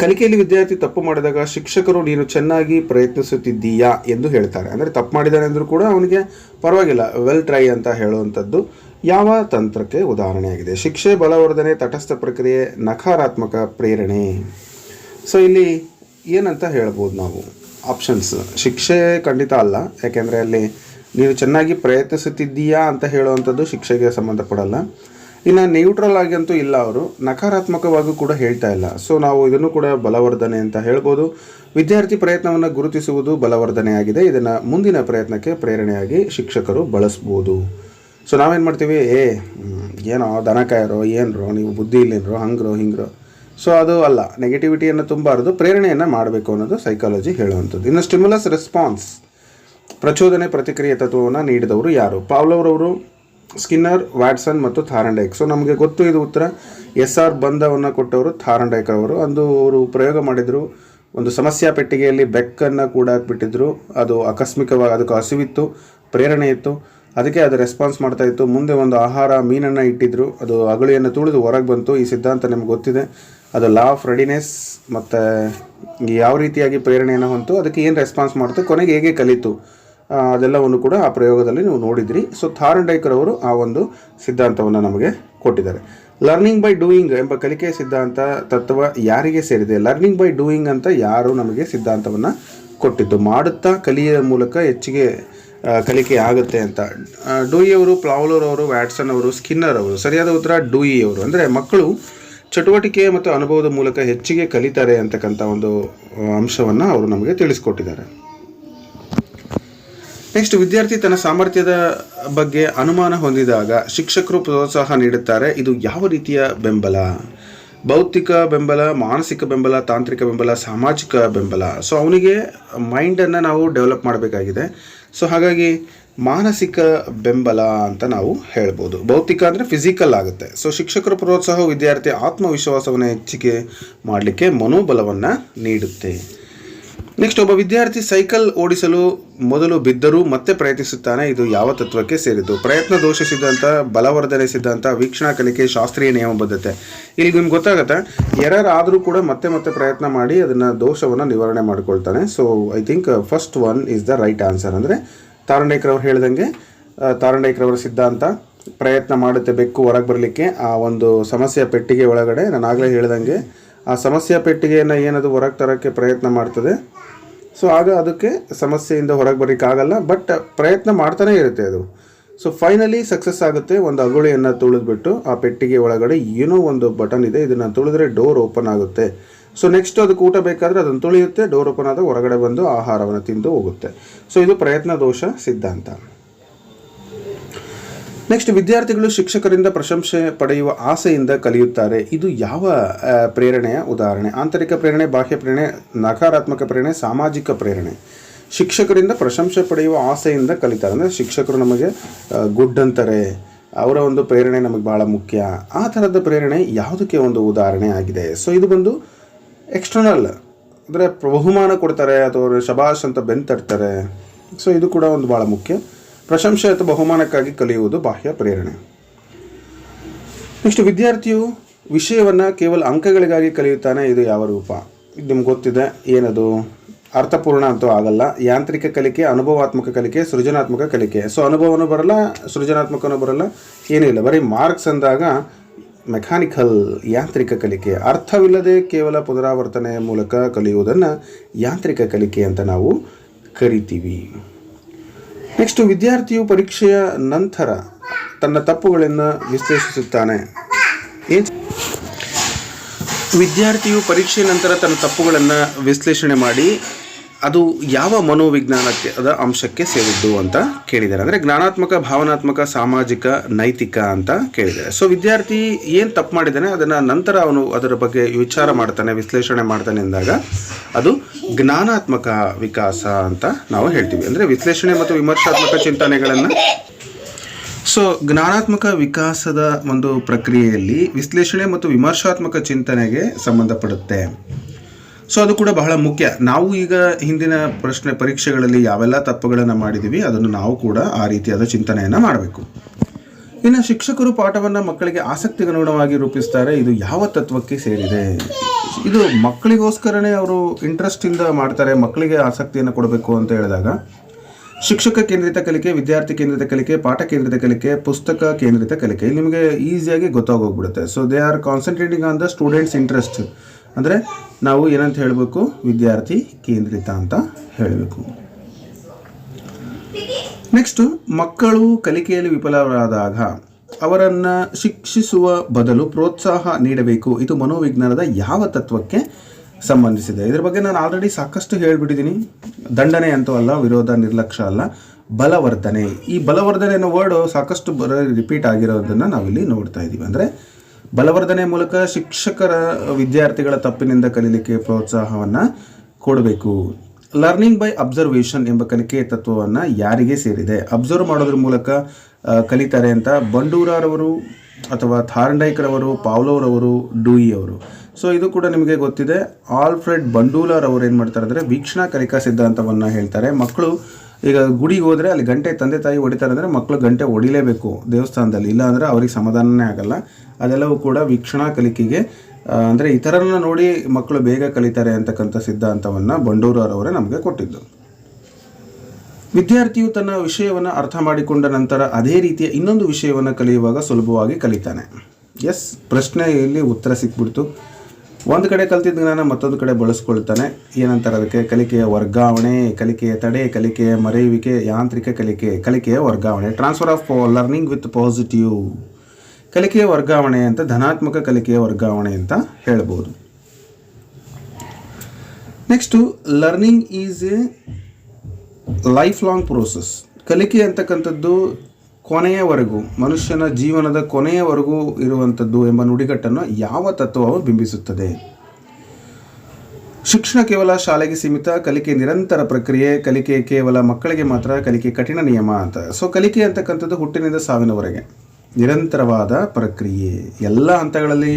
ಕಲಿಕೆಯಲ್ಲಿ ವಿದ್ಯಾರ್ಥಿ ತಪ್ಪು ಮಾಡಿದಾಗ ಶಿಕ್ಷಕರು ನೀನು ಚೆನ್ನಾಗಿ ಪ್ರಯತ್ನಿಸುತ್ತಿದ್ದೀಯಾ ಎಂದು ಹೇಳ್ತಾರೆ. ಅಂದರೆ ತಪ್ಪು ಮಾಡಿದ್ದಾನೆ ಅಂದರೂ ಕೂಡ ಅವನಿಗೆ ಪರವಾಗಿಲ್ಲ ವೆಲ್ ಟ್ರೈ ಅಂತ ಹೇಳುವಂಥದ್ದು ಯಾವ ತಂತ್ರಕ್ಕೆ ಉದಾಹರಣೆಯಾಗಿದೆ? ಶಿಕ್ಷೆ ಬಲವರ್ಧನೆ, ತಟಸ್ಥ ಪ್ರಕ್ರಿಯೆ, ನಕಾರಾತ್ಮಕ ಪ್ರೇರಣೆ. ಸೊ ಇಲ್ಲಿ ಏನಂತ ಹೇಳ್ಬೋದು ನಾವು? ಆಪ್ಷನ್ಸ್ ಶಿಕ್ಷೆ ಖಂಡಿತ ಅಲ್ಲ. ಯಾಕೆಂದರೆ ಅಲ್ಲಿ ನೀವು ಚೆನ್ನಾಗಿ ಪ್ರಯತ್ನಿಸುತ್ತಿದ್ದೀಯಾ ಅಂತ ಹೇಳುವಂಥದ್ದು ಶಿಕ್ಷೆಗೆ ಸಂಬಂಧಪಡಲ್ಲ. ಇನ್ನು ನ್ಯೂಟ್ರಲ್ ಆಗಿ ಅಂತೂ ಇಲ್ಲ ಅವರು. ನಕಾರಾತ್ಮಕವಾಗೂ ಕೂಡ ಹೇಳ್ತಾ ಇಲ್ಲ. ಸೊ ನಾವು ಇದನ್ನು ಕೂಡ ಬಲವರ್ಧನೆ ಅಂತ ಹೇಳ್ಬೋದು. ವಿದ್ಯಾರ್ಥಿ ಪ್ರಯತ್ನವನ್ನು ಗುರುತಿಸುವುದು ಬಲವರ್ಧನೆಯಾಗಿದೆ. ಇದನ್ನು ಮುಂದಿನ ಪ್ರಯತ್ನಕ್ಕೆ ಪ್ರೇರಣೆಯಾಗಿ ಶಿಕ್ಷಕರು ಬಳಸ್ಬೋದು. ಸೊ ನಾವೇನು ಮಾಡ್ತೀವಿ? ಏ, ಏನೋ ದನ ಕಾಯರೋ, ಏನ್ರೋ, ನೀವು ಬುದ್ಧಿ ಇಲ್ಲೇನರೋ, ಹಂಗ್ರೋ, ಹಿಂಗ್ರೋ. ಸೊ ಅದು ಅಲ್ಲ. ನೆಗೆಟಿವಿಟಿಯನ್ನು ತುಂಬಾರದು, ಪ್ರೇರಣೆಯನ್ನು ಮಾಡಬೇಕು ಅನ್ನೋದು ಸೈಕಾಲಜಿ ಹೇಳುವಂಥದ್ದು. ಇನ್ನು ಸ್ಟಿಮ್ಯುಲಸ್ ರೆಸ್ಪಾನ್ಸ್ ಪ್ರಚೋದನೆ ಪ್ರತಿಕ್ರಿಯೆ ತತ್ವವನ್ನು ನೀಡಿದವರು ಯಾರು? ಪಾವ್ಲವ್ರವರು, ಸ್ಕಿನ್ನರ್, ವ್ಯಾಟ್ಸನ್ ಮತ್ತು ಥಾರಂಡೈಕ್. ಸೊ ನಮಗೆ ಗೊತ್ತು ಇದು ಉತ್ತರ. ಎಸ್ ಆರ್ ಬಂಧವನ್ನು ಕೊಟ್ಟವರು ಥಾರಂಡೈಕ್ ಅವರು. ಅಂದು ಅವರು ಪ್ರಯೋಗ ಮಾಡಿದರು. ಒಂದು ಸಮಸ್ಯಾ ಪೆಟ್ಟಿಗೆಯಲ್ಲಿ ಬೆಕ್ಕನ್ನು ಕೂಡ ಹಾಕ್ಬಿಟ್ಟಿದ್ರು ಅದು ಆಕಸ್ಮಿಕವಾಗಿ, ಅದಕ್ಕೆ ಹಸಿವಿತ್ತು, ಪ್ರೇರಣೆ ಇತ್ತು. ಅದಕ್ಕೆ ಅದು ರೆಸ್ಪಾನ್ಸ್ ಮಾಡ್ತಾ ಇತ್ತು. ಮುಂದೆ ಒಂದು ಆಹಾರ, ಮೀನನ್ನು ಇಟ್ಟಿದ್ರು. ಅದು ಅಗಳಿಯನ್ನು ತುಳಿದು ಹೊರಗೆ ಬಂತು. ಈ ಸಿದ್ಧಾಂತ ನಿಮ್ಗೆ ಗೊತ್ತಿದೆ. ಅದು ಲಾ ಆಫ್ ರೆಡಿನೆಸ್ ಮತ್ತು ಯಾವ ರೀತಿಯಾಗಿ ಪ್ರೇರಣೆಯನ್ನು ಹೊಂತು ಅದಕ್ಕೆ ಏನು ರೆಸ್ಪಾನ್ಸ್ ಮಾಡ್ತು ಕೊನೆಗೆ ಹೇಗೆ ಕಲಿತು? ಅದೆಲ್ಲವನ್ನು ಕೂಡ ಆ ಪ್ರಯೋಗದಲ್ಲಿ ನೀವು ನೋಡಿದ್ರಿ. ಸೊ ಥಾರಂಡೈಕರ್ ಅವರು ಆ ಒಂದು ಸಿದ್ಧಾಂತವನ್ನು ನಮಗೆ ಕೊಟ್ಟಿದ್ದಾರೆ. ಲರ್ನಿಂಗ್ ಬೈ ಡೂಯಿಂಗ್ ಎಂಬ ಕಲಿಕೆಯ ಸಿದ್ಧಾಂತ ತತ್ವ ಯಾರಿಗೆ ಸೇರಿದೆ? ಲರ್ನಿಂಗ್ ಬೈ ಡೂಯಿಂಗ್ ಅಂತ ಯಾರು ನಮಗೆ ಸಿದ್ಧಾಂತವನ್ನು ಕೊಟ್ಟಿದ್ದು? ಮಾಡುತ್ತಾ ಕಲಿಯ ಮೂಲಕ ಹೆಚ್ಚಿಗೆ ಕಲಿಕೆ ಆಗುತ್ತೆ ಅಂತ. ಡೂಯಿ ಅವರು, ಪ್ಲಾವ್ಲರ್ ಅವರು, ವ್ಯಾಟ್ಸನ್ ಅವರು, ಸ್ಕಿನ್ನರ್ ಅವರು, ಸರಿಯಾದ ಉತ್ತರ ಡೂಯಿ ಅವರು. ಅಂದರೆ ಮಕ್ಕಳು ಚಟುವಟಿಕೆ ಮತ್ತು ಅನುಭವದ ಮೂಲಕ ಹೆಚ್ಚಿಗೆ ಕಲಿತಾರೆ ಅಂತಕ್ಕಂಥ ಒಂದು ಅಂಶವನ್ನು ಅವರು ನಮಗೆ ತಿಳಿಸ್ಕೊಟ್ಟಿದ್ದಾರೆ. ನೆಕ್ಸ್ಟ್, ವಿದ್ಯಾರ್ಥಿ ತನ್ನ ಸಾಮರ್ಥ್ಯದ ಬಗ್ಗೆ ಅನುಮಾನ ಹೊಂದಿದಾಗ ಶಿಕ್ಷಕರು ಪ್ರೋತ್ಸಾಹ ನೀಡುತ್ತಾರೆ. ಇದು ಯಾವ ರೀತಿಯ ಬೆಂಬಲ? ಭೌತಿಕ ಬೆಂಬಲ, ಮಾನಸಿಕ ಬೆಂಬಲ, ತಾಂತ್ರಿಕ ಬೆಂಬಲ, ಸಾಮಾಜಿಕ ಬೆಂಬಲ? ಸೊ ಅವನಿಗೆ ಮೈಂಡನ್ನು ನಾವು ಡೆವಲಪ್ ಮಾಡಬೇಕಾಗಿದೆ. ಸೊ ಹಾಗಾಗಿ ಮಾನಸಿಕ ಬೆಂಬಲ ಅಂತ ನಾವು ಹೇಳ್ಬೋದು. ಭೌತಿಕ ಅಂದರೆ ಫಿಸಿಕಲ್ ಆಗುತ್ತೆ. ಸೊ ಶಿಕ್ಷಕರ ಪ್ರೋತ್ಸಾಹ ವಿದ್ಯಾರ್ಥಿ ಆತ್ಮವಿಶ್ವಾಸವನ್ನು ಹೆಚ್ಚಿಗೆ ಮಾಡಲಿಕ್ಕೆ ಮನೋಬಲವನ್ನು ನೀಡುತ್ತೆ. ನೆಕ್ಸ್ಟ್ ಒಬ್ಬ ವಿದ್ಯಾರ್ಥಿ ಸೈಕಲ್ ಓಡಿಸಲು ಮೊದಲು ಬಿದ್ದರೂ ಮತ್ತೆ ಪ್ರಯತ್ನಿಸುತ್ತಾನೆ. ಇದು ಯಾವ ತತ್ವಕ್ಕೆ ಸೇರಿದ್ದು? ಪ್ರಯತ್ನ ದೋಷ ಸಿದ್ಧಾಂತ ಬಲವರ್ಧನೆ ಸಿದ್ಧಾಂತ ವೀಕ್ಷಣಾ ಕಲಿಕೆ ಶಾಸ್ತ್ರೀಯ ನಿಯಮಬದ್ಧತೆ. ಇಲ್ಲಿ ನಿಮ್ಗೆ ಗೊತ್ತಾಗುತ್ತೆ? ಎರರ್ ಆದರೂ ಕೂಡ ಮತ್ತೆ ಮತ್ತೆ ಪ್ರಯತ್ನ ಮಾಡಿ ಅದನ್ನು ದೋಷವನ್ನು ನಿವಾರಣೆ ಮಾಡ್ಕೊಳ್ತಾನೆ. So I think first one is the right answer ಅಂದರೆ ಹೇಳ್ದಂಗೆ ಆ, ತಾರಂಡೇಕರ್ ಅವರ ಸಿದ್ಧಾಂತ ಪ್ರಯತ್ನ ಮಾಡುತ್ತೆ ಬೆಕ್ಕು ಹೊರಗೆ ಬರಲಿಕ್ಕೆ ಆ ಒಂದು ಸಮಸ್ಯೆ ಪೆಟ್ಟಿಗೆ ಒಳಗಡೆ ನಾನು ಆಗಲೇ ಹೇಳ್ದಂಗೆ ಆ ಸಮಸ್ಯೆಯ ಪೆಟ್ಟಿಗೆಯನ್ನು ಏನದು ಹೊರಗೆ ತರೋಕ್ಕೆ ಪ್ರಯತ್ನ ಮಾಡ್ತದೆ. ಸೊ ಆಗ ಅದಕ್ಕೆ ಸಮಸ್ಯೆಯಿಂದ ಹೊರಗೆ ಬರೋಕ್ಕಾಗಲ್ಲ ಬಟ್ ಪ್ರಯತ್ನ ಮಾಡ್ತಾನೆ ಇರುತ್ತೆ ಅದು. ಸೊ ಫೈನಲಿ ಸಕ್ಸಸ್ ಆಗುತ್ತೆ, ಒಂದು ಅಗುಳಿಯನ್ನು ತುಳಿದ್ಬಿಟ್ಟು ಆ ಪೆಟ್ಟಿಗೆ ಒಳಗಡೆ ಏನೋ ಒಂದು ಬಟನ್ ಇದೆ, ಇದನ್ನು ತುಳಿದ್ರೆ ಡೋರ್ ಓಪನ್ ಆಗುತ್ತೆ. ಸೊ ನೆಕ್ಸ್ಟ್ ಅದಕ್ಕೆ ಊಟ ಬೇಕಾದರೆ ಅದನ್ನು ತುಳಿಯುತ್ತೆ ಡೋರ್ ಓಪನ್ ಆದ ಹೊರಗಡೆ ಬಂದು ಆಹಾರವನ್ನು ತಿಂದು ಹೋಗುತ್ತೆ. ಸೊ ಇದು ಪ್ರಯತ್ನ ದೋಷ ಸಿದ್ಧಾಂತ. ನೆಕ್ಸ್ಟ್ ವಿದ್ಯಾರ್ಥಿಗಳು ಶಿಕ್ಷಕರಿಂದ ಪ್ರಶಂಸೆ ಪಡೆಯುವ ಆಸೆಯಿಂದ ಕಲಿಯುತ್ತಾರೆ. ಇದು ಯಾವ ಪ್ರೇರಣೆಯ ಉದಾಹರಣೆ? ಆಂತರಿಕ ಪ್ರೇರಣೆ, ಬಾಹ್ಯ ಪ್ರೇರಣೆ, ನಕಾರಾತ್ಮಕ ಪ್ರೇರಣೆ, ಸಾಮಾಜಿಕ ಪ್ರೇರಣೆ. ಶಿಕ್ಷಕರಿಂದ ಪ್ರಶಂಸೆ ಪಡೆಯುವ ಆಸೆಯಿಂದ ಕಲಿತಾರೆ. ಅಂದರೆ ಶಿಕ್ಷಕರು ನಮಗೆ ಗುಡ್ ಅಂತಾರೆ ಅವರ ಒಂದು ಪ್ರೇರಣೆ ನಮಗೆ ಭಾಳ ಮುಖ್ಯ. ಆ ಥರದ ಪ್ರೇರಣೆ ಯಾವುದಕ್ಕೆ ಒಂದು ಉದಾಹರಣೆ ಆಗಿದೆ? ಸೊ ಇದು ಬಂದು ಎಕ್ಸ್ಟರ್ನಲ್ ಅಂದರೆ ಬಹುಮಾನ ಕೊಡ್ತಾರೆ ಅಥವಾ ಶಬಾಷ್ ಅಂತ ಬೆನ್ ಸೊ ಇದು ಕೂಡ ಒಂದು ಭಾಳ ಮುಖ್ಯ. ಪ್ರಶಂಸೆ ಅಥವಾ ಬಹುಮಾನಕ್ಕಾಗಿ ಕಲಿಯುವುದು ಬಾಹ್ಯ ಪ್ರೇರಣೆ. ನೆಕ್ಸ್ಟ್ ವಿದ್ಯಾರ್ಥಿಯು ವಿಷಯವನ್ನು ಕೇವಲ ಅಂಕಗಳಿಗಾಗಿ ಕಲಿಯುತ್ತಾನೆ, ಇದು ಯಾವ ರೂಪ? ಇದು ನಿಮ್ಗೆ ಗೊತ್ತಿದೆ, ಏನದು? ಅರ್ಥಪೂರ್ಣ ಅಂತೂ ಆಗಲ್ಲ. ಯಾಂತ್ರಿಕ ಕಲಿಕೆ, ಅನುಭವಾತ್ಮಕ ಕಲಿಕೆ, ಸೃಜನಾತ್ಮಕ ಕಲಿಕೆ. ಸೊ ಅನುಭವನೂ ಬರಲ್ಲ, ಸೃಜನಾತ್ಮಕನೂ ಬರಲ್ಲ, ಏನೂ ಇಲ್ಲ. ಬರೀ ಮಾರ್ಕ್ಸ್ ಅಂದಾಗ ಮೆಕ್ಯಾನಿಕಲ್ ಯಾಂತ್ರಿಕ ಕಲಿಕೆ. ಅರ್ಥವಿಲ್ಲದೆ ಕೇವಲ ಪುನರಾವರ್ತನೆಯ ಮೂಲಕ ಕಲಿಯುವುದನ್ನು ಯಾಂತ್ರಿಕ ಕಲಿಕೆ ಅಂತ ನಾವು ಕರಿತೀವಿ. ನೆಕ್ಸ್ಟ್ ವಿದ್ಯಾರ್ಥಿಯು ಪರೀಕ್ಷೆಯ ನಂತರ ತನ್ನ ತಪ್ಪುಗಳನ್ನು ವಿಶ್ಲೇಷಿಸುತ್ತಾನೆ. ವಿದ್ಯಾರ್ಥಿಯು ಪರೀಕ್ಷೆಯ ನಂತರ ತನ್ನ ತಪ್ಪುಗಳನ್ನು ವಿಶ್ಲೇಷಣೆ ಮಾಡಿ ಅದು ಯಾವ ಮನೋವಿಜ್ಞಾನಕ್ಕೆ ಅದ ಅಂಶಕ್ಕೆ ಸೇರಿದ್ದು ಅಂತ ಕೇಳಿದ್ದಾರೆ. ಅಂದರೆ ಜ್ಞಾನಾತ್ಮಕ, ಭಾವನಾತ್ಮಕ, ಸಾಮಾಜಿಕ, ನೈತಿಕ ಅಂತ ಕೇಳಿದ್ದಾರೆ. ಸೊ ವಿದ್ಯಾರ್ಥಿ ಏನು ತಪ್ಪು ಮಾಡಿದ್ದಾನೆ, ಅದನ್ನು ನಂತರ ಅವನು ಅದರ ಬಗ್ಗೆ ವಿಚಾರ ಮಾಡ್ತಾನೆ, ವಿಶ್ಲೇಷಣೆ ಮಾಡ್ತಾನೆ ಅಂದಾಗ ಅದು ಜ್ಞಾನಾತ್ಮಕ ವಿಕಾಸ ಅಂತ ನಾವು ಹೇಳ್ತೀವಿ. ಅಂದರೆ ವಿಶ್ಲೇಷಣೆ ಮತ್ತು ವಿಮರ್ಶಾತ್ಮಕ ಚಿಂತನೆಗಳನ್ನು. ಸೊ ಜ್ಞಾನಾತ್ಮಕ ವಿಕಾಸದ ಒಂದು ಪ್ರಕ್ರಿಯೆಯಲ್ಲಿ ವಿಶ್ಲೇಷಣೆ ಮತ್ತು ವಿಮರ್ಶಾತ್ಮಕ ಚಿಂತನೆಗೆ ಸಂಬಂಧಪಡುತ್ತೆ. ಸೊ ಅದು ಕೂಡ ಬಹಳ ಮುಖ್ಯ. ನಾವು ಈಗ ಹಿಂದಿನ ಪ್ರಶ್ನೆ ಪರೀಕ್ಷೆಗಳಲ್ಲಿ ಯಾವೆಲ್ಲ ತಪ್ಪುಗಳನ್ನು ಮಾಡಿದ್ದೀವಿ ಅದನ್ನು ನಾವು ಕೂಡ ಆ ರೀತಿಯಾದ ಚಿಂತನೆಯನ್ನು ಮಾಡಬೇಕು. ಇನ್ನು ಶಿಕ್ಷಕರು ಪಾಠವನ್ನು ಮಕ್ಕಳಿಗೆ ಆಸಕ್ತಿಗನುಗುಣವಾಗಿ ರೂಪಿಸ್ತಾರೆ, ಇದು ಯಾವ ತತ್ವಕ್ಕೆ ಸೇರಿದೆ? ಇದು ಮಕ್ಕಳಿಗೋಸ್ಕರನೇ ಅವರು ಇಂಟ್ರೆಸ್ಟಿಂದ ಮಾಡ್ತಾರೆ, ಮಕ್ಕಳಿಗೆ ಆಸಕ್ತಿಯನ್ನು ಕೊಡಬೇಕು ಅಂತ ಹೇಳಿದಾಗ, ಶಿಕ್ಷಕ ಕೇಂದ್ರಿತ ಕಲಿಕೆ, ವಿದ್ಯಾರ್ಥಿ ಕೇಂದ್ರಿತ ಕಲಿಕೆ, ಪಾಠ ಕೇಂದ್ರಿತ ಕಲಿಕೆ, ಪುಸ್ತಕ ಕೇಂದ್ರಿತ ಕಲಿಕೆ, ನಿಮಗೆ ಈಸಿಯಾಗಿ ಗೊತ್ತಾಗೋಗ್ಬಿಡುತ್ತೆ. So they are concentrating on the students interest ಅಂದರೆ ನಾವು ಏನಂತ ಹೇಳಬೇಕು? ವಿದ್ಯಾರ್ಥಿ ಕೇಂದ್ರಿತ ಅಂತ ಹೇಳಬೇಕು. ನೆಕ್ಸ್ಟು ಮಕ್ಕಳು ಕಲಿಕೆಯಲ್ಲಿ ವಿಫಲರಾದಾಗ ಅವರನ್ನು ಶಿಕ್ಷಿಸುವ ಬದಲು ಪ್ರೋತ್ಸಾಹ ನೀಡಬೇಕು. ಇದು ಮನೋವಿಜ್ಞಾನದ ಯಾವ ತತ್ವಕ್ಕೆ ಸಂಬಂಧಿಸಿದೆ? ಇದರ ಬಗ್ಗೆ ನಾನು ಆಲ್ರೆಡಿ ಸಾಕಷ್ಟು ಹೇಳಿಬಿಟ್ಟಿದ್ದೀನಿ. ದಂಡನೆ ಅಂತೂ ಅಲ್ಲ, ವಿರೋಧ ನಿರ್ಲಕ್ಷ್ಯ ಅಲ್ಲ, ಬಲವರ್ಧನೆ. ಈ ಬಲವರ್ಧನೆ ಅನ್ನೋ ವರ್ಡು ಸಾಕಷ್ಟು ಬರ ರಿಪೀಟ್ ಆಗಿರೋದನ್ನು ನಾವಿಲ್ಲಿ ನೋಡ್ತಾ ಇದ್ದೀವಿ ಅಂದರೆ ಬಲವರ್ಧನೆ ಮೂಲಕ ಶಿಕ್ಷಕರ ವಿದ್ಯಾರ್ಥಿಗಳ ತಪ್ಪಿನಿಂದ ಕಲೀಲಿಕ್ಕೆ ಪ್ರೋತ್ಸಾಹವನ್ನು ಕೊಡಬೇಕು. ಲರ್ನಿಂಗ್ ಬೈ ಅಬ್ಸರ್ವೇಷನ್ ಎಂಬ ಕಲಿಕೆ ತತ್ವವನ್ನು ಯಾರಿಗೆ ಸೇರಿದೆ? ಅಬ್ಸರ್ವ್ ಮಾಡೋದ್ರ ಮೂಲಕ ಕಲಿತಾರೆ ಅಂತ ಬಂಡೂರಾರವರು ಅಥವಾ ಥಾರ್ಂಡೈಕ್ರವರು, ಪಾವ್ಲೋರವರು ಡೂಯಿ ಅವರು ಸೊ ಇದು ಕೂಡ ನಿಮಗೆ ಗೊತ್ತಿದೆ. ಆಲ್ಫ್ರೆಡ್ ಬಂಡೂಲರ್ ಅವರು ಏನು ಮಾಡ್ತಾರೆ ಅಂದರೆ, ವೀಕ್ಷಣಾ ಕಲಿಕಾ ಸಿದ್ಧಾಂತವನ್ನು ಹೇಳ್ತಾರೆ. ಮಕ್ಕಳು ಈಗ ಗುಡಿಗೆ ಹೋದರೆ ಅಲ್ಲಿ ಗಂಟೆ ತಂದೆ ತಾಯಿ ಹೊಡಿತಾರೆ ಅಂದರೆ ಮಕ್ಕಳು ಗಂಟೆ ಹೊಡಿಲೇಬೇಕು ದೇವಸ್ಥಾನದಲ್ಲಿ. ಇಲ್ಲ ಅಂದರೆ ಅವ್ರಿಗೆ ಸಮಾಧಾನನೇ ಆಗಲ್ಲ. ಅದೆಲ್ಲವೂ ಕೂಡ ವೀಕ್ಷಣಾ ಕಲಿಕೆಗೆ ಅಂದರೆ ಇತರರನ್ನ ನೋಡಿ ಮಕ್ಕಳು ಬೇಗ ಕಲಿತಾರೆ ಅಂತಕ್ಕಂಥ ಸಿದ್ಧಾಂತವನ್ನು ಬಂಡೂರವರವರೇ ನಮಗೆ ಕೊಟ್ಟಿದ್ದು. ವಿದ್ಯಾರ್ಥಿಯು ತನ್ನ ವಿಷಯವನ್ನು ಅರ್ಥ ಮಾಡಿಕೊಂಡ ನಂತರ ಅದೇ ರೀತಿಯ ಇನ್ನೊಂದು ವಿಷಯವನ್ನು ಕಲಿಯುವಾಗ ಸುಲಭವಾಗಿ ಕಲಿತಾನೆ. ಎಸ್, ಪ್ರಶ್ನೆಯಲ್ಲಿ ಉತ್ತರ ಸಿಕ್ಬಿಡ್ತು. ಒಂದು ಕಡೆ ಕಲ್ತಿದ್ದ ಜ್ಞಾನ ಮತ್ತೊಂದು ಕಡೆ ಬಳಸ್ಕೊಳ್ತಾನೆ. ಏನಂತಾರೆ ಅದಕ್ಕೆ? ಕಲಿಕೆಯ ವರ್ಗಾವಣೆ, ಕಲಿಕೆಯ ತಡೆ, ಕಲಿಕೆಯ ಮರೆಯುವಿಕೆ, ಯಾಂತ್ರಿಕ ಕಲಿಕೆ, ಕಲಿಕೆಯ ವರ್ಗಾವಣೆ transfer of learning with positive ಕಲಿಕೆಯ ವರ್ಗಾವಣೆ ಅಂತ, ಧನಾತ್ಮಕ ಕಲಿಕೆಯ ವರ್ಗಾವಣೆ ಅಂತ ಹೇಳ್ಬೋದು. Next learning is a lifelong process ಕಲಿಕೆ ಅಂತಕ್ಕಂಥದ್ದು ಕೊನೆಯವರೆಗೂ, ಮನುಷ್ಯನ ಜೀವನದ ಕೊನೆಯವರೆಗೂ ಇರುವಂಥದ್ದು ಎಂಬ ನುಡಿಗಟ್ಟನ್ನು ಯಾವ ತತ್ವವು ಬಿಂಬಿಸುತ್ತದೆ. ಶಿಕ್ಷಣ ಕೇವಲ ಶಾಲೆಗೆ ಸೀಮಿತ, ಕಲಿಕೆ ನಿರಂತರ ಪ್ರಕ್ರಿಯೆ, ಕಲಿಕೆ ಕೇವಲ ಮಕ್ಕಳಿಗೆ ಮಾತ್ರ, ಕಲಿಕೆ ಕಠಿಣ ನಿಯಮ ಅಂತ. ಸೊ ಕಲಿಕೆ ಅಂತಕ್ಕಂಥದ್ದು ಹುಟ್ಟಿನಿಂದ ಸಾವಿನವರೆಗೆ. ನಿರಂತರವಾದ ಪ್ರಕ್ರಿಯೆ. ಎಲ್ಲ ಹಂತಗಳಲ್ಲಿ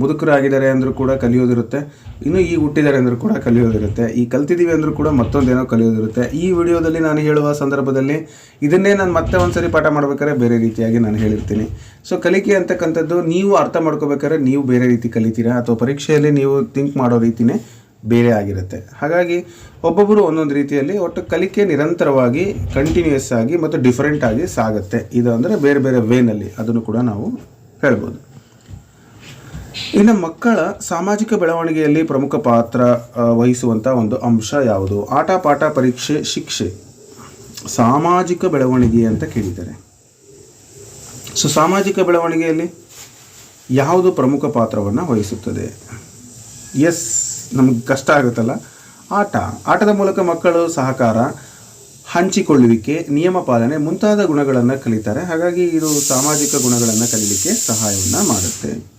ಮುದುಕರಾಗಿದ್ದಾರೆ ಅಂದರೂ ಕೂಡ ಕಲಿಯೋದಿರುತ್ತೆ. ಇನ್ನು ಈ ಹುಟ್ಟಿದ್ದಾರೆ ಅಂದರೂ ಕೂಡ ಕಲಿಯೋದಿರುತ್ತೆ. ಈ ಕಲ್ತಿದ್ದೀವಿ ಅಂದರೂ ಕೂಡ ಮತ್ತೊಂದೇನೋ ಕಲಿಯೋದಿರುತ್ತೆ. ಈ ವಿಡಿಯೋದಲ್ಲಿ ನಾನು ಹೇಳುವ ಸಂದರ್ಭದಲ್ಲಿ ಇದನ್ನೇ ನಾನು ಮತ್ತೆ ಒಂದ್ಸರಿ ಪಾಠ ಮಾಡ್ಬೇಕಾದ್ರೆ ಬೇರೆ ರೀತಿಯಾಗಿ ನಾನು ಹೇಳಿರ್ತೀನಿ. ಸೊ ಕಲಿಕೆ ಅಂತಕ್ಕಂಥದ್ದು ನೀವು ಅರ್ಥ ಮಾಡ್ಕೋಬೇಕಾದ್ರೆ ನೀವು ಬೇರೆ ರೀತಿ ಕಲಿತೀರಾ? ಅಥವಾ ಪರೀಕ್ಷೆಯಲ್ಲಿ ನೀವು ಥಿಂಕ್ ಮಾಡೋ ರೀತಿನೇ ಬೇರೆ ಆಗಿರುತ್ತೆ. ಹಾಗಾಗಿ ಒಬ್ಬೊಬ್ಬರು ಒಂದೊಂದು ರೀತಿಯಲ್ಲಿ ಒಟ್ಟು ಕಲಿಕೆ ನಿರಂತರವಾಗಿ ಕಂಟಿನ್ಯೂಯಸ್ ಆಗಿ ಮತ್ತು ಡಿಫರೆಂಟ್ ಆಗಿ ಸಾಗುತ್ತೆ. ಇದು ಅಂದರೆ ಬೇರೆ ಬೇರೆ ವೇನಲ್ಲಿ ಅದನ್ನು ಕೂಡ ನಾವು ಹೇಳ್ಬೋದು. ಇನ್ನು ಮಕ್ಕಳ ಸಾಮಾಜಿಕ ಬೆಳವಣಿಗೆಯಲ್ಲಿ ಪ್ರಮುಖ ಪಾತ್ರ ವಹಿಸುವಂಥ ಒಂದು ಅಂಶ ಯಾವುದು? ಆಟ, ಪಾಠ, ಪರೀಕ್ಷೆ, ಶಿಕ್ಷೆ. ಸಾಮಾಜಿಕ ಬೆಳವಣಿಗೆ ಅಂತ ಕೇಳಿದ್ದಾರೆ. ಸೊ ಸಾಮಾಜಿಕ ಬೆಳವಣಿಗೆಯಲ್ಲಿ ಯಾವುದು ಪ್ರಮುಖ ಪಾತ್ರವನ್ನು ವಹಿಸುತ್ತದೆ? ಎಸ್ ನಮಗೆ ಕಷ್ಟ ಆಗುತ್ತಲ್ಲ? ಆಟ. ಆಟದ ಮೂಲಕ ಮಕ್ಕಳು ಸಹಕಾರ ಹಂಚಿಕೊಳ್ಳುವಿಕೆ, ನಿಯಮ ಪಾಲನೆ ಮುಂತಾದ ಗುಣಗಳನ್ನು ಕಲಿತಾರೆ. ಹಾಗಾಗಿ ಇದು ಸಾಮಾಜಿಕ ಗುಣಗಳನ್ನು ಕಲಿಲಿಕ್ಕೆ ಸಹಾಯವನ್ನು ಮಾಡುತ್ತೆ.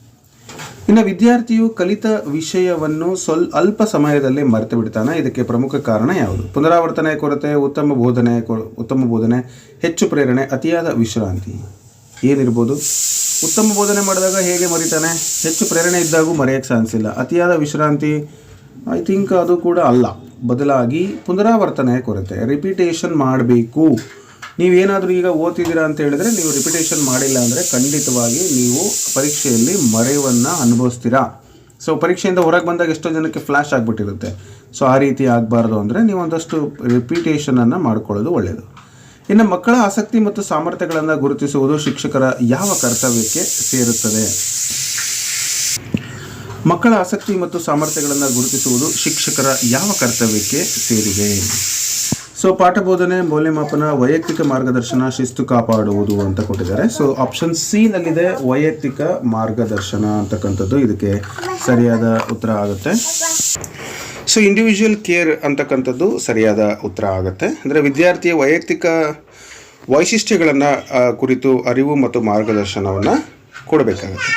ಇನ್ನು ವಿದ್ಯಾರ್ಥಿಯು ಕಲಿತ ವಿಷಯವನ್ನು ಸ್ವಲ್, ಅಲ್ಪ ಸಮಯದಲ್ಲಿ ಮರೆತು ಬಿಡ್ತಾನೆ. ಇದಕ್ಕೆ ಪ್ರಮುಖ ಕಾರಣ ಯಾವುದು? ಪುನರಾವರ್ತನೆ ಕೊರತೆ, ಉತ್ತಮ ಬೋಧನೆ ಉತ್ತಮ ಬೋಧನೆ, ಹೆಚ್ಚು ಪ್ರೇರಣೆ, ಅತಿಯಾದ ವಿಶ್ರಾಂತಿ. ಏನಿರ್ಬೋದು? ಉತ್ತಮ ಬೋಧನೆ ಮಾಡಿದಾಗ ಹೇಗೆ ಮರಿತಾನೆ? ಹೆಚ್ಚು ಪ್ರೇರಣೆ ಇದ್ದಾಗೂ ಮರೆಯೋಕ್ಕೆ ಸಾಧಿಸಿಲ್ಲ ಅತಿಯಾದ ವಿಶ್ರಾಂತಿ ಐ ಥಿಂಕ್ ಅದು ಕೂಡ ಅಲ್ಲ. ಬದಲಾಗಿ ಪುನರಾವರ್ತನೆ ಕೊರತೆ. ರಿಪಿಟೇಷನ್ ಮಾಡಬೇಕು. ನೀವೇನಾದರೂ ಈಗ ಓದ್ತಿದ್ದೀರಾ ಅಂತ ಹೇಳಿದ್ರೆ ನೀವು ರಿಪಿಟೇಷನ್ ಮಾಡಿಲ್ಲ ಅಂದರೆ ಖಂಡಿತವಾಗಿ ನೀವು ಪರೀಕ್ಷೆಯಲ್ಲಿ ಮರೆವನ್ನು ಅನುಭವಿಸ್ತೀರಾ. ಸೊ ಪರೀಕ್ಷೆಯಿಂದ ಹೊರಗೆ ಬಂದಾಗ ಎಷ್ಟೋ ಜನಕ್ಕೆ ಫ್ಲ್ಯಾಶ್ ಆಗಿಬಿಟ್ಟಿರುತ್ತೆ. ಸೊ ಆ ರೀತಿ ಆಗಬಾರ್ದು ಅಂದರೆ ನೀವು ಒಂದಷ್ಟು ರಿಪಿಟೇಷನನ್ನು ಮಾಡ್ಕೊಳ್ಳೋದು ಒಳ್ಳೆಯದು ಇನ್ನು ಮಕ್ಕಳ ಆಸಕ್ತಿ ಮತ್ತು ಸಾಮರ್ಥ್ಯಗಳನ್ನು ಗುರುತಿಸುವುದು ಶಿಕ್ಷಕರ ಯಾವ ಕರ್ತವ್ಯಕ್ಕೆ ಸೇರುತ್ತದೆ? ಮಕ್ಕಳ ಆಸಕ್ತಿ ಮತ್ತು ಸಾಮರ್ಥ್ಯಗಳನ್ನು ಗುರುತಿಸುವುದು ಶಿಕ್ಷಕರ ಯಾವ ಕರ್ತವ್ಯಕ್ಕೆ ಸೇರಿದೆ? ಸೊ, ಪಾಠ ಬೋಧನೆ, ಮೌಲ್ಯಮಾಪನ, ವೈಯಕ್ತಿಕ ಮಾರ್ಗದರ್ಶನ, ಶಿಸ್ತು ಕಾಪಾಡುವುದು ಅಂತ ಕೊಟ್ಟಿದ್ದಾರೆ. ಸೊ ಆಪ್ಷನ್ ಸಿ ನಲ್ಲಿದೆ ವೈಯಕ್ತಿಕ ಮಾರ್ಗದರ್ಶನ ಅಂತಕ್ಕಂಥದ್ದು. ಇದಕ್ಕೆ ಸರಿಯಾದ ಉತ್ತರ ಆಗುತ್ತೆ. ಸೊ ಇಂಡಿವಿಜುವಲ್ ಕೇರ್ ಅಂತಕ್ಕಂಥದ್ದು ಸರಿಯಾದ ಉತ್ತರ ಆಗುತ್ತೆ. ಅಂದರೆ ವಿದ್ಯಾರ್ಥಿಯ ವೈಯಕ್ತಿಕ ವೈಶಿಷ್ಟ್ಯಗಳನ್ನು ಕುರಿತು ಅರಿವು ಮತ್ತು ಮಾರ್ಗದರ್ಶನವನ್ನು ಕೊಡಬೇಕಾಗುತ್ತೆ.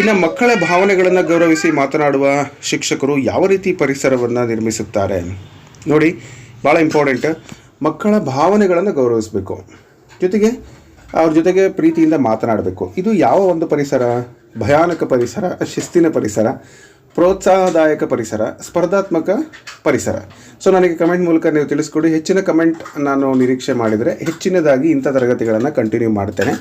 ಇನ್ನು ಮಕ್ಕಳ ಭಾವನೆಗಳನ್ನು ಗೌರವಿಸಿ ಮಾತನಾಡುವ ಶಿಕ್ಷಕರು ಯಾವ ರೀತಿ ಪರಿಸರವನ್ನು ನಿರ್ಮಿಸುತ್ತಾರೆ? ನೋಡಿ ಭಾಳ ಇಂಪಾರ್ಟೆಂಟ್ ಮಕ್ಕಳ ಭಾವನೆಗಳನ್ನು ಗೌರವಿಸಬೇಕು. ಜೊತೆಗೆ, ಅವ್ರ ಜೊತೆಗೆ ಪ್ರೀತಿಯಿಂದ ಮಾತನಾಡಬೇಕು. ಇದು ಯಾವ ಒಂದು ಪರಿಸರ? ಭಯಾನಕ ಪರಿಸರ, ಶಿಸ್ತಿನ ಪರಿಸರ? ಪ್ರೋತ್ಸಾಹದಾಯಕ ಪರಿಸರ, ಸ್ಪರ್ಧಾತ್ಮಕ ಪರಿಸರ. ಸೊ ನನಗೆ ಕಮೆಂಟ್ ಮೂಲಕ ನೀವು ತಿಳಿಸ್ಕೊಡಿ. ಹೆಚ್ಚಿನ ಕಮೆಂಟ್ ನಾನು ನಿರೀಕ್ಷೆ ಮಾಡಿದರೆ ಹೆಚ್ಚಿನದಾಗಿ ಇಂಥ ತರಗತಿಗಳನ್ನು ಕಂಟಿನ್ಯೂ ಮಾಡ್ತೇನೆ.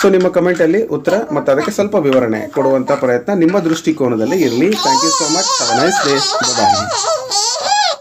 ಸೊ ನಿಮ್ಮ ಕಮೆಂಟಲ್ಲಿ ಉತ್ತರ ಮತ್ತು ಅದಕ್ಕೆ ಸ್ವಲ್ಪ ವಿವರಣೆ ಕೊಡುವಂಥ ಪ್ರಯತ್ನ ನಿಮ್ಮ ದೃಷ್ಟಿಕೋನದಲ್ಲಿ ಇರಲಿ. Thank you so much have nice day bye